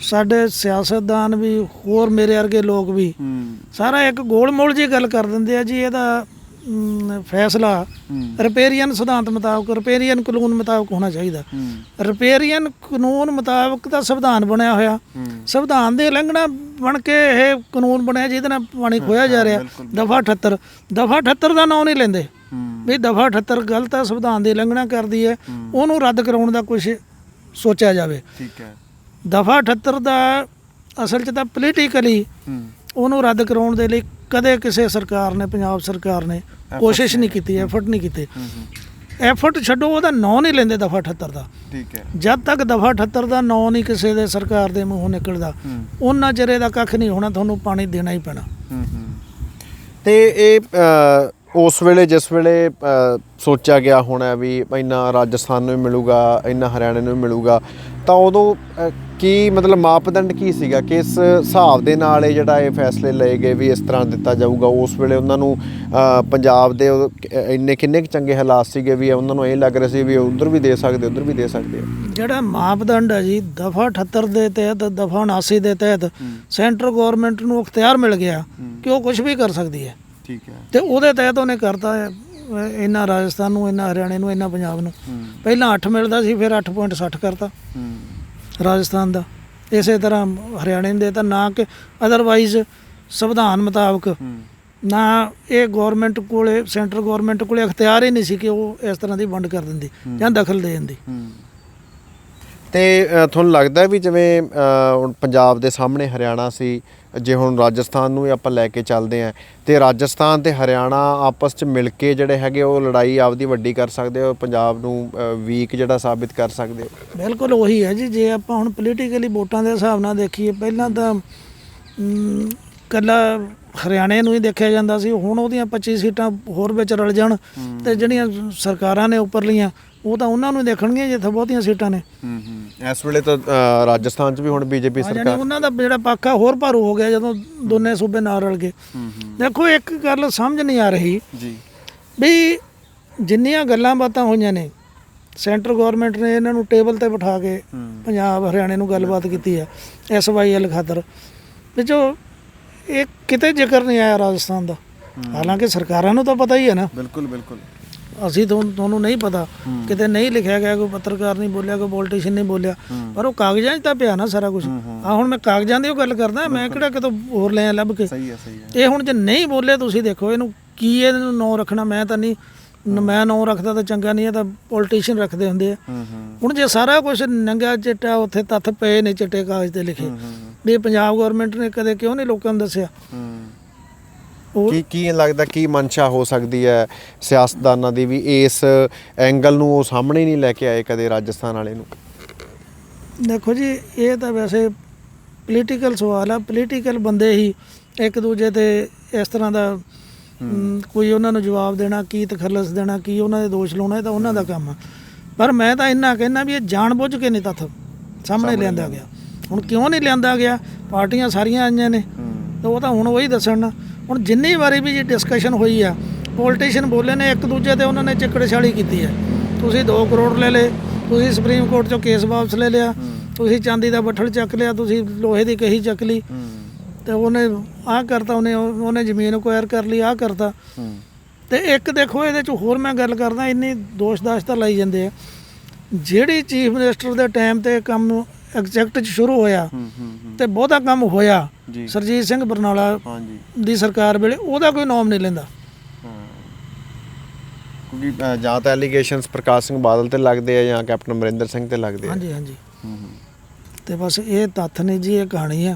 Speaker 1: ਸਾਡੇ ਸਿਆਸਤਦਾਨ ਵੀ ਹੋਰ ਮੇਰੇ ਵਰਗੇ ਲੋਕ ਵੀ ਸਾਰਾ ਇੱਕ ਗੋਲਮੋਲ ਜੀ ਗੱਲ ਕਰ ਦਿੰਦੇ ਆ ਜੀ ਇਹਦਾ ਫੈਸਲਾ ਰਿਪੇਰੀਅਨ ਸਿਧਾਂਤ ਮੁਤਾਬਕ ਰਿਪੇਰੀਅਨ ਕਾਨੂੰਨ ਮੁਤਾਬਕ ਹੋਣਾ ਚਾਹੀਦਾ। ਰਿਪੇਰੀਅਨ ਕਾਨੂੰਨ ਮੁਤਾਬਕ ਤਾਂ ਸੰਵਿਧਾਨ ਬਣਿਆ ਹੋਇਆ। ਸੰਵਿਧਾਨ ਦੇ ਉਲੰਘਣਾ ਬਣ ਕੇ ਇਹ ਕਾਨੂੰਨ ਬਣਿਆ ਜਿਹਦੇ ਨਾਲ ਪਾਣੀ ਖੋਇਆ ਜਾ ਰਿਹਾ। ਦਫਾ 78 ਦਫਾ 78 ਦਾ ਨਾਂ ਨਹੀਂ ਲੈਂਦੇ। ਵੀ ਦਫਾ 78 ਗਲਤ ਹੈ ਸੰਵਿਧਾਨ ਦੀ ਉਲੰਘਣਾ ਕਰਦੀ ਹੈ। ਉਹਨੂੰ ਰੱਦ ਕਰਾਉਣ ਦਾ ਕੁਝ ਸੋਚਿਆ ਜਾਵੇ।
Speaker 2: ਠੀਕ ਹੈ।
Speaker 1: ਦਫਾ 78 ਦਾ ਅਸਲ 'ਚ ਤਾਂ ਪੋਲੀਟੀਕਲੀ ਉਹਨੂੰ ਰੱਦ ਕਰਾਉਣ ਦੇ ਲਈ ਕਦੇ ਕਿਸੇ ਸਰਕਾਰ ਨੇ ਪੰਜਾਬ ਸਰਕਾਰ ਨੇ ਕੋਸ਼ਿਸ਼ ਨਹੀਂ ਕੀਤੀ। ਐਫਰਟ ਨਹੀਂ ਕੀਤੇ। ਐਫਰਟ ਛੱਡੋ ਉਹਦਾ ਨਾਂ ਨਹੀਂ ਲੈਂਦੇ ਦਫਾ 78 ਦਾ।
Speaker 2: ਠੀਕ ਹੈ।
Speaker 1: ਜਦ ਤੱਕ ਦਫਾ 78 ਦਾ ਨਾਂ ਨਹੀਂ ਕਿਸੇ ਦੇ ਸਰਕਾਰ ਦੇ ਮੂੰਹੋਂ ਨਿਕਲਦਾ ਉਹਨਾਂ ਚਿਰ ਇਹਦਾ ਕੱਖ ਨਹੀਂ ਹੋਣਾ ਤੁਹਾਨੂੰ ਪਾਣੀ ਦੇਣਾ ਹੀ ਪੈਣਾ।
Speaker 2: ਤੇ ਇਹ ਉਸ ਵੇਲੇ ਜਿਸ ਵੇਲੇ ਸੋਚਿਆ ਗਿਆ ਹੋਣਾ ਵੀ ਇੰਨਾ ਰਾਜਸਥਾਨ ਨੂੰ ਮਿਲੂਗਾ ਇੰਨਾ ਹਰਿਆਣੇ ਨੂੰ ਮਿਲੂਗਾ ਤਾਂ ਉਦੋਂ ਕੀ ਮਤਲਬ ਮਾਪਦੰਡ ਕੀ ਸੀਗਾ? ਕਿਸ ਹਿਸਾਬ ਦੇ ਨਾਲ ਇਹ ਜਿਹੜਾ ਇਹ ਫੈਸਲੇ ਲਏ ਗਏ ਵੀ ਇਸ ਤਰ੍ਹਾਂ ਦਿੱਤਾ ਜਾਊਗਾ? ਉਸ ਵੇਲੇ ਉਹਨਾਂ ਨੂੰ ਪੰਜਾਬ ਦੇ ਕ- ਇੰਨੇ ਕਿੰਨੇ ਕੁ ਚੰਗੇ ਹਾਲਾਤ ਸੀਗੇ ਵੀ ਉਹਨਾਂ ਨੂੰ ਇਹ ਲੱਗ ਰਿਹਾ ਸੀ ਵੀ ਉਧਰ ਵੀ ਦੇ ਸਕਦੇ ਉਧਰ ਵੀ ਦੇ ਸਕਦੇ
Speaker 1: ਜਿਹੜਾ ਮਾਪਦੰਡ ਹੈ ਜੀ ਦਫਾ 78 ਦੇ ਤਹਿਤ ਦਫਾ 79 ਦੇ ਤਹਿਤ ਸੈਂਟਰ ਗਵਰਨਮੈਂਟ ਨੂੰ ਅਖਤਿਆਰ ਮਿਲ ਗਿਆ ਕਿ ਉਹ ਕੁਝ ਵੀ ਕਰ ਸਕਦੀ ਹੈ।
Speaker 2: ਠੀਕ ਹੈ।
Speaker 1: ਤੇ ਉਹਦੇ ਤਹਿਤ ਉਹਨੇ ਕਰਤਾ ਇੰਨਾ ਰਾਜਸਥਾਨ ਨੂੰ ਇੰਨਾ ਹਰਿਆਣੇ ਨੂੰ ਇੰਨਾ ਪੰਜਾਬ ਨੂੰ। ਪਹਿਲਾਂ 8 ਮਿਲਦਾ ਸੀ ਫਿਰ 8.60 ਕਰਤਾ। ਰਾਜਸਥਾਨ ਦਾ। ਇਸੇ ਤਰ੍ਹਾਂ ਹਰਿਆਣੇ ਦੇ ਤਾਂ ਨਾ ਕਿ ਅਦਰਵਾਈਜ਼ ਸੰਵਿਧਾਨ ਮੁਤਾਬਕ ਨਾ ਇਹ ਗਵਰਨਮੈਂਟ ਕੋਲੇ ਸੈਂਟਰ ਗਵਰਨਮੈਂਟ ਕੋਲੇ ਅਖਤਿਆਰ ਹੀ ਨਹੀਂ ਸੀ ਕਿ ਉਹ ਇਸ ਤਰ੍ਹਾਂ ਦੀ ਵੰਡ ਕਰ ਦਿੰਦੀ ਜਾਂ ਦਖਲ ਦੇ ਦਿੰਦੀ।
Speaker 2: ਤੇ ਤੁਹਾਨੂੰ ਲੱਗਦਾ ਵੀ ਜਿਵੇਂ ਹੁਣ ਪੰਜਾਬ ਦੇ ਸਾਹਮਣੇ ਹਰਿਆਣਾ ਸੀ ਜੇ ਹੁਣ ਰਾਜਸਥਾਨ ਨੂੰ ਵੀ ਆਪਾਂ ਲੈ ਕੇ ਚੱਲਦੇ ਆਂ ਤੇ ਰਾਜਸਥਾਨ ਤੇ ਹਰਿਆਣਾ ਆਪਸ 'ਚ ਮਿਲ ਕੇ ਜਿਹੜੇ ਹੈਗੇ ਉਹ ਲੜਾਈ ਆਪਦੀ ਵੱਡੀ ਕਰ ਸਕਦੇ ਹੋ ਪੰਜਾਬ ਨੂੰ ਵੀਕ ਜਿਹੜਾ ਸਾਬਿਤ ਕਰ ਸਕਦੇ ਹੋ?
Speaker 1: ਬਿਲਕੁਲ ਉਹੀ ਹੈ ਜੀ ਜੇ ਆਪਾਂ ਹੁਣ ਪੋਲੀਟੀਕਲੀ ਵੋਟਾਂ ਦੇ ਹਿਸਾਬ ਨਾਲ ਦੇਖੀਏ ਪਹਿਲਾਂ ਤਾਂ ਕੱਲਾ ਹਰਿਆਣੇ ਨੂੰ ਹੀ ਦੇਖਿਆ ਜਾਂਦਾ ਸੀ ਹੁਣ ਉਹਦੀਆਂ 25 ਸੀਟਾਂ ਹੋਰ ਵਿੱਚ ਰਲ ਜਾਣ ਤੇ ਜਿਹੜੀਆਂ ਸਰਕਾਰਾਂ ਨੇ ਉੱਪਰਲੀਆਂ ਉਹ ਤਾਂ ਉਹਨਾਂ ਨੂੰ ਹੀ ਦੇਖਣਗੀਆਂ ਜਿੱਥੇ ਬਹੁਤੀਆਂ ਸੀਟਾਂ ਨੇ।
Speaker 2: ਹੂੰ ਹੂੰ। ਇਸ ਵੇਲੇ ਤਾਂ ਅ, ਰਾਜਸਥਾਨ 'ਚ ਵੀ ਹੁਣ ਬੀਜੇਪੀ
Speaker 1: ਆ ਜਾਣੀ
Speaker 2: ਸਰਕਾਰ
Speaker 1: ਉਹਨਾਂ ਦਾ ਜਿਹੜਾ ਪਾਕਾ ਹੋਰ ਭਾਰੂ ਹੋ ਗਿਆ ਜਦੋਂ ਦੋਨੇ ਸੂਬੇ ਨਾਲ ਰਲ ਗਏ। ਦੇਖੋ ਇੱਕ ਗੱਲ ਸਮਝ ਨਹੀਂ ਆ ਰਹੀ
Speaker 2: ਜੀ।
Speaker 1: ਵੀ ਜਿੰਨੀਆਂ ਗੱਲਾਂ ਬਾਤਾਂ ਹੋਈਆਂ ਨੇ ਸੈਂਟਰ ਗਵਰਨਮੈਂਟ ਨੇ ਇਹਨਾਂ ਨੂੰ ਟੇਬਲ ਤੇ ਬਿਠਾ ਕੇ ਪੰਜਾਬ ਹਰਿਆਣੇ ਨੂੰ ਗੱਲਬਾਤ ਕੀਤੀ ਹੈ ਐਸਵਾਈਐਲ ਖਾਤਰ। ਵਿੱਚੋਂ ਇਹ ਕਿਤੇ ਜ਼ਿਕਰ ਨਹੀਂ ਆਇਆ ਰਾਜਸਥਾਨ ਦਾ। ਹਾਲਾਂਕਿ ਸਰਕਾਰਾਂ ਨੂੰ ਤਾਂ ਪਤਾ ਹੀ ਹੈ ਨਾ।
Speaker 2: ਬਿਲਕੁਲ ਬਿਲਕੁਲ।
Speaker 1: ਅਸੀਂ ਤੁਹਾਨੂੰ ਤੁਹਾਨੂੰ ਨਹੀਂ ਪਤਾ। ਕਿਤੇ ਨਹੀਂ ਲਿਖਿਆ ਗਿਆ ਕੋਈ ਪੱਤਰਕਾਰ ਨਹੀਂ ਬੋਲਿਆ ਕੋਈ ਪੋਲੀਟੀਸ਼ੀਅਨ ਨਹੀਂ ਬੋਲਿਆ। ਪਰ ਉਹ ਕਾਗਜ਼ਾਂ 'ਚ ਤਾਂ ਪਿਆ ਨਾ ਸਾਰਾ ਕੁਝ ਆ ਹੁਣ ਮੈਂ ਕਾਗਜ਼ਾਂ ਦੀ ਉਹ ਗੱਲ ਕਰਦਾ ਮੈਂ ਕਿਹੜਾ ਕਿਤੋਂ ਹੋਰ ਲਿਆ ਲੱਭ ਕੇ?
Speaker 2: ਸਹੀ ਹੈ ਸਹੀ ਹੈ।
Speaker 1: ਇਹ ਹੁਣ ਜੇ ਨਹੀਂ ਬੋਲੇ ਤੁਸੀਂ ਦੇਖੋ ਇਹਨੂੰ ਕੀ ਇਹਨੂੰ ਨਾਂ ਰੱਖਣਾ ਮੈਂ ਤਾਂ ਨਹੀਂ ਮੈਂ ਨਾਂ ਰੱਖਦਾ ਤਾਂ ਚੰਗਾ ਨਹੀਂ ਇਹ ਤਾਂ ਪੋਲੀਟੀਸ਼ੀਅਨ ਰੱਖਦੇ ਹੁੰਦੇ ਆ।
Speaker 2: ਹੂੰ ਹੂੰ।
Speaker 1: ਹੁਣ ਜੇ ਸਾਰਾ ਕੁਝ ਨੰਗਾ ਚਿੱਟਾ ਉੱਥੇ ਤੱਥ ਪਏ ਨੇ ਚਿੱਟੇ ਕਾਗਜ਼ ਤੇ ਲਿਖੇ। ਵੀ ਪੰਜਾਬ ਗਵਰਨਮੈਂਟ ਨੇ ਕਦੇ ਕਿਉਂ ਨਹੀਂ ਲੋਕਾਂ ਨੂੰ ਦੱਸਿਆ?
Speaker 2: ਹੂੰ।
Speaker 1: ਉਹ
Speaker 2: ਕੀ ਕੀ ਲੱਗਦਾ ਕੀ ਮਨਸ਼ਾ ਹੋ ਸਕਦੀ ਹੈ ਸਿਆਸਤਦਾਨਾਂ ਦੀ ਵੀ ਇਸ ਐਂਗਲ ਨੂੰ ਉਹ ਸਾਹਮਣੇ ਨਹੀਂ ਲੈ ਕੇ ਆਏ ਕਦੇ ਰਾਜਸਥਾਨ ਵਾਲੇ ਨੂੰ?
Speaker 1: ਦੇਖੋ ਜੀ ਇਹ ਤਾਂ ਵੈਸੇ ਪੋਲੀਟੀਕਲ ਸਵਾਲ ਆ। ਪੋਲੀਟੀਕਲ ਬੰਦੇ ਹੀ ਇੱਕ ਦੂਜੇ ਤੇ ਇਸ ਤਰ੍ਹਾਂ ਦਾ ਕੋਈ ਉਹਨਾਂ ਨੂੰ ਜਵਾਬ ਦੇਣਾ ਕੀ ਤਖੱਲਸ ਦੇਣਾ ਕੀ ਉਹਨਾਂ ਦੇ ਦੋਸ਼ ਲਾਉਣਾ ਇਹ ਤਾਂ ਉਹਨਾਂ ਦਾ ਕੰਮ ਆ। ਪਰ ਮੈਂ ਤਾਂ ਇੰਨਾ ਕਹਿਣਾ ਵੀ ਇਹ ਜਾਣਬੁੱਝ ਕੇ ਨਹੀਂ ਤੱਥ ਸਾਹਮਣੇ ਲਿਆਂਦਾ ਗਿਆ। ਹੁਣ ਕਿਉਂ ਨਹੀਂ ਲਿਆਂਦਾ ਗਿਆ? ਪਾਰਟੀਆਂ ਸਾਰੀਆਂ ਆਈਆਂ ਨੇ। ਤੇ ਉਹ ਤਾਂ ਹੁਣ ਉਹੀ ਦੱਸਣ। ਨਾ ਹੁਣ ਜਿੰਨੀ ਵਾਰੀ ਵੀ ਜੀ ਡਿਸਕਸ਼ਨ ਹੋਈ ਆ ਪੋਲੀਟੀਸ਼ੀਅਨ ਬੋਲੇ ਨੇ ਇੱਕ ਦੂਜੇ ਤੇ ਉਹਨਾਂ ਨੇ ਚੱਕੜਛਾਲੀ ਕੀਤੀ ਹੈ ਤੁਸੀਂ 2 ਕਰੋੜ ਲੈ ਲਏ ਤੁਸੀਂ ਸੁਪਰੀਮ ਕੋਰਟ ਚੋਂ ਕੇਸ ਵਾਪਸ ਲੈ ਲਿਆ ਤੁਸੀਂ ਚਾਂਦੀ ਦਾ ਬੱਠਲ ਚੱਕ ਲਿਆ ਤੁਸੀਂ ਲੋਹੇ ਦੀ ਕਹੀ ਚੱਕ ਲਈ। ਤੇ ਉਹਨੇ ਆਹ ਕਰਤਾ ਉਹਨੇ ਉਹਨੇ ਜ਼ਮੀਨ ਅਕਵਾਇਰ ਕਰ ਲਈ ਆਹ ਕਰਤਾ। ਤੇ ਇੱਕ ਦੇਖੋ ਇਹਦੇ ਚ ਹੋਰ ਮੈਂ ਗੱਲ ਕਰਦਾ ਇੰਨੀ ਦੋਸ਼ਦਾਸ਼ ਤਾਂ ਲਾਈ ਜਾਂਦੇ ਆ। ਜਿਹੜੀ ਚੀਫ ਮਿਨਿਸਟਰ ਦੇ ਟਾਈਮ ਤੇ ਕੰਮ ਐਗਜ਼ੈਕਟ ਚ ਸ਼ੁਰੂ ਹੋਇਆ ਤੇ ਬਹੁਤਾ ਕੰਮ ਹੋਇਆ। ਸਰਜੀਤ ਸਿੰਘ ਬਰਨਾਲਾ ਦੀ ਸਰਕਾਰ ਵੇਲੇ ਉਹਦਾ ਕੋਈ ਨਾਮ ਨਹੀਂ ਲੈਂਦਾ।
Speaker 2: ਕਿਉਂਕਿ ਜਾਂ ਤਾਂ ਐਲੀਗੇਸ਼ਨਸ ਪ੍ਰਕਾਸ਼ ਸਿੰਘ ਬਾਦਲ ਤੇ ਲੱਗਦੇ ਆ ਜਾਂ ਕੈਪਟਨ ਅਮਰਿੰਦਰ ਸਿੰਘ ਤੇ ਲੱਗਦੇ ਆ।
Speaker 1: ਹਾਂਜੀ ਹਾਂਜੀ। ਤੇ ਬਸ ਇਹ ਤੱਥ ਨੇ ਜੀ ਇਹ ਕਹਾਣੀ ਆ।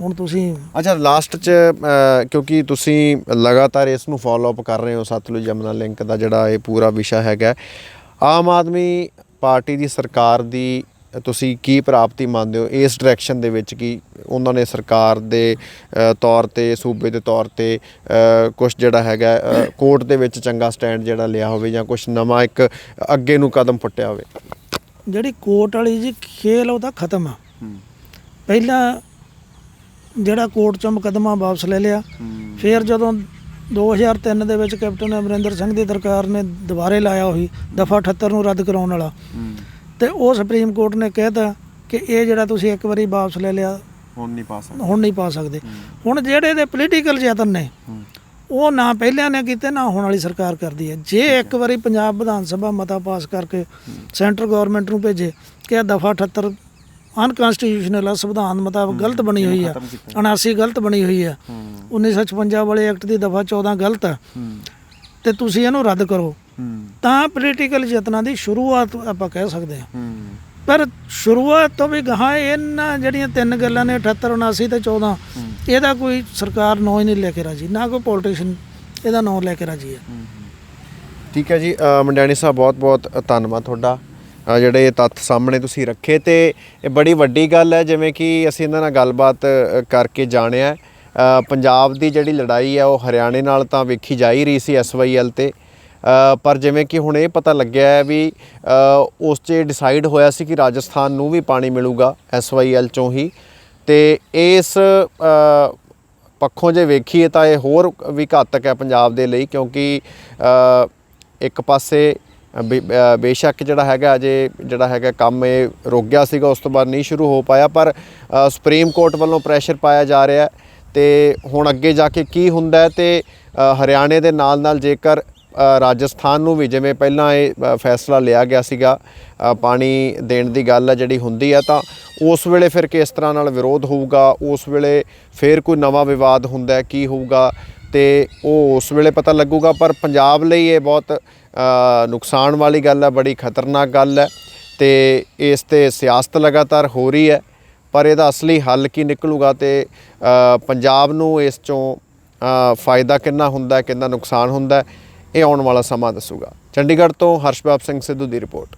Speaker 1: ਹੁਣ ਤੁਸੀਂ
Speaker 2: ਅੱਛਾ ਲਾਸਟ ਚ ਕਿਉਂਕਿ ਤੁਸੀਂ ਲਗਾਤਾਰ ਇਸ ਨੂੰ ਫਾਲੋ ਅਪ ਕਰ ਰਹੇ ਹੋ ਸਤਲੁਜ ਜਮਨਾ ਲਿੰਕ ਦਾ ਜਿਹੜਾ ਇਹ ਪੂਰਾ ਵਿਸ਼ਾ ਹੈਗਾ। ਆਮ ਆਦਮੀ ਪਾਰਟੀ ਦੀ ਸਰਕਾਰ ਦੀ ਤੁਸੀਂ ਕੀ ਪ੍ਰਾਪਤੀ ਮੰਨਦੇ ਹੋ? ਇਸ ਡਾਇਰੈਕਸ਼ਨ ਦੇ ਵਿੱਚ ਕੀ ਉਹਨਾਂ ਨੇ ਸਰਕਾਰ ਦੇ ਤੌਰ ਤੇ ਸੂਬੇ ਦੇ ਤੌਰ ਤੇ ਕੁਝ ਜਿਹੜਾ ਹੈਗਾ ਕੋਰਟ ਦੇ ਵਿੱਚ ਚੰਗਾ ਸਟੈਂਡ ਜਿਹੜਾ ਲਿਆ ਹੋਵੇ ਜਾਂ ਕੁਝ ਨਵਾਂ ਇੱਕ ਅੱਗੇ ਨੂੰ ਕਦਮ ਪੁੱਟਿਆ ਹੋਵੇ?
Speaker 1: ਜਿਹੜੀ ਕੋਰਟ ਵਾਲੀ ਜੀ ਖੇਲ ਉਹ ਤਾਂ ਖਤਮ ਆ। ਪਹਿਲਾਂ ਜਿਹੜਾ ਕੋਰਟ ਚੋਂ ਮੁਕੱਦਮਾ ਵਾਪਸ ਲੈ ਲਿਆ ਫਿਰ ਜਦੋਂ 2003 ਦੇ ਵਿੱਚ ਕੈਪਟਨ ਅਮਰਿੰਦਰ ਸਿੰਘ ਦੀ ਸਰਕਾਰ ਨੇ ਦੁਬਾਰੇ ਲਾਇਆ ਹੋਈ ਦਫਾ 78 ਨੂੰ ਰੱਦ ਕਰਾਉਣ ਵਾਲਾ। ਤੇ ਉਹ ਸੁਪਰੀਮ ਕੋਰਟ ਨੇ ਕਹਿਤਾ ਕਿ ਇਹ ਜਿਹੜਾ ਤੁਸੀਂ ਇੱਕ ਵਾਰੀ ਵਾਪਸ ਲੈ ਲਿਆ
Speaker 2: ਹੁਣ ਨਹੀਂ ਪਾ ਸਕਦੇ।
Speaker 1: ਹੁਣ ਨਹੀਂ ਪਾ ਸਕਦੇ। ਹੁਣ ਜਿਹੜੇ ਦੇ ਪੋਲੀਟੀਕਲ ਯਤਨ ਨੇ ਉਹ ਨਾ ਪਹਿਲਿਆਂ ਨੇ ਕੀਤੇ ਨਾ ਹੁਣ ਵਾਲੀ ਸਰਕਾਰ ਕਰਦੀ ਹੈ। ਜੇ ਇੱਕ ਵਾਰੀ ਪੰਜਾਬ ਵਿਧਾਨ ਸਭਾ ਮਤਾ ਪਾਸ ਕਰਕੇ ਸੈਂਟਰ ਗਵਰਨਮੈਂਟ ਨੂੰ ਭੇਜੇ ਕਿ ਇਹ ਦਫਾ 78 ਅਨਕਨਸਟੀਟਿਊਸ਼ਨਲ ਆ ਸੰਵਿਧਾਨ ਮੁਤਾਬਕ ਗਲਤ ਬਣੀ ਹੋਈ ਆ 79 ਗਲਤ ਬਣੀ ਹੋਈ ਆ। 1956 ਵਾਲੇ ਐਕਟ ਦੀ ਦਫਾ 14 ਗਲਤ ਆ। ਤੇ ਤੁਸੀਂ ਇਹਨੂੰ ਰੱਦ ਕਰੋ। ਤਾਂ ਪੋਲੀਟੀਕਲ ਯਤਨਾਂ ਦੀ ਸ਼ੁਰੂਆਤ ਆਪਾਂ ਕਹਿ ਸਕਦੇ ਹਾਂ। ਪਰ ਸ਼ੁਰੂਆਤ ਤੋਂ ਵੀ ਗਾਹਾਂ ਇਹਨਾਂ ਜਿਹੜੀਆਂ ਤਿੰਨ ਗੱਲਾਂ ਨੇ 78 79 ਤੇ 14 ਇਹਦਾ ਕੋਈ ਸਰਕਾਰ ਨਾਂ ਹੀ ਨਹੀਂ ਲੈ ਕੇ ਰਾਜੀ। ਨਾ ਕੋਈ ਪੋਲੀਟੀਸ਼ੀਅਨ ਇਹਦਾ ਨਾਂ ਲੈ ਕੇ ਰਾਜੀ ਹੈ।
Speaker 2: ਠੀਕ ਹੈ ਜੀ ਮੰਡਿਆਣੀ ਸਾਹਿਬ ਬਹੁਤ ਬਹੁਤ ਧੰਨਵਾਦ ਤੁਹਾਡਾ। ਜਿਹੜੇ ਤੱਥ ਸਾਹਮਣੇ ਤੁਸੀਂ ਰੱਖੇ ਤੇ ਇਹ ਬੜੀ ਵੱਡੀ ਗੱਲ ਹੈ, ਜਿਵੇਂ ਕਿ ਅਸੀਂ ਇਹਨਾਂ ਨਾਲ ਗੱਲਬਾਤ ਕਰਕੇ ਜਾਣਿਆ। ਪੰਜਾਬ ਦੀ ਜਿਹੜੀ ਲੜਾਈ ਹੈ, ਉਹ ਹਰਿਆਣੇ ਨਾਲ ਤਾਂ ਵੇਖੀ ਜਾ ਹੀ ਰਹੀ ਸੀ ਐਸਵਾਈਐਲ ਤੇ। ਪਰ ਜਿਵੇਂ ਕਿ ਹੁਣ ਇਹ ਪਤਾ ਲੱਗਿਆ ਹੈ ਵੀ ਉਸ 'ਚ ਡਿਸਾਈਡ ਹੋਇਆ ਸੀ ਕਿ ਰਾਜਸਥਾਨ ਨੂੰ ਵੀ ਪਾਣੀ ਮਿਲੂਗਾ ਐਸਵਾਈਐਲ ਚੋਂ ਹੀ। ਤੇ ਇਸ ਪੱਖੋਂ ਜੇ ਵੇਖੀਏ ਤਾਂ ਇਹ ਹੋਰ ਵੀ ਘਾਤਕ ਹੈ ਪੰਜਾਬ ਦੇ ਲਈ ਕਿਉਂਕਿ ਇੱਕ ਪਾਸੇ ਬੇ- ਬੇਸ਼ੱਕ ਜਿਹੜਾ ਹੈਗਾ ਅਜੇ ਜਿਹੜਾ ਹੈਗਾ ਕੰਮ ਇਹ ਰੁਕ ਗਿਆ ਸੀਗਾ, ਉਸ ਤੋਂ ਬਾਅਦ ਨਹੀਂ ਸ਼ੁਰੂ ਹੋ ਪਾਇਆ, ਪਰ ਸੁਪਰੀਮ ਕੋਰਟ ਵੱਲੋਂ ਪ੍ਰੈਸ਼ਰ ਪਾਇਆ ਜਾ ਰਿਹਾ ਹੈ। ਤੇ ਹੁਣ ਅੱਗੇ ਜਾ ਕੇ ਕੀ ਹੁੰਦਾ ਹੈ ਤੇ ਹਰਿਆਣੇ ਦੇ ਨਾਲ ਨਾਲ ਜੇਕਰ ਰਾਜਸਥਾਨ ਨੂੰ ਵੀ ਜਿਵੇਂ ਪਹਿਲਾਂ ਇਹ ਫੈਸਲਾ ਲਿਆ ਗਿਆ ਸੀਗਾ ਪਾਣੀ ਦੇਣ ਦੀ ਗੱਲ ਹੈ ਜਿਹੜੀ ਹੁੰਦੀ ਹੈ ਤਾਂ ਉਸ ਵੇਲੇ ਫਿਰ ਕਿਸ ਤਰ੍ਹਾਂ ਨਾਲ ਵਿਰੋਧ ਹੋਊਗਾ? ਉਸ ਵੇਲੇ ਫਿਰ ਕੋਈ ਨਵਾਂ ਵਿਵਾਦ ਹੁੰਦਾ ਕੀ ਹੋਊਗਾ? ਤੇ ਉਹ ਉਸ ਵੇਲੇ ਪਤਾ ਲੱਗੂਗਾ, ਪਰ ਪੰਜਾਬ ਲਈ ਇਹ ਬਹੁਤ ਨੁਕਸਾਨ ਵਾਲੀ ਗੱਲ ਹੈ ਬੜੀ ਖਤਰਨਾਕ ਗੱਲ ਹੈ ਤੇ ਇਸ ਤੇ ਸਿਆਸਤ ਲਗਾਤਾਰ ਹੋ ਰਹੀ ਹੈ, ਪਰ ਇਹਦਾ ਅਸਲੀ ਹੱਲ ਕੀ ਨਿਕਲੂਗਾ? ਤੇ ਪੰਜਾਬ ਨੂੰ ਇਸ ਚੋਂ ਫਾਇਦਾ ਕਿੰਨਾ ਹੁੰਦਾ, ਕਿੰਨਾ ਨੁਕਸਾਨ ਹੁੰਦਾ ਇਹ ਆਉਣ ਵਾਲਾ ਸਮਾਂ ਦੱਸੂਗਾ। ਚੰਡੀਗੜ੍ਹ ਤੋਂ ਹਰਸ਼ਬਾਬ ਸਿੰਘ ਸਿੱਧੂ ਦੀ ਰਿਪੋਰਟ।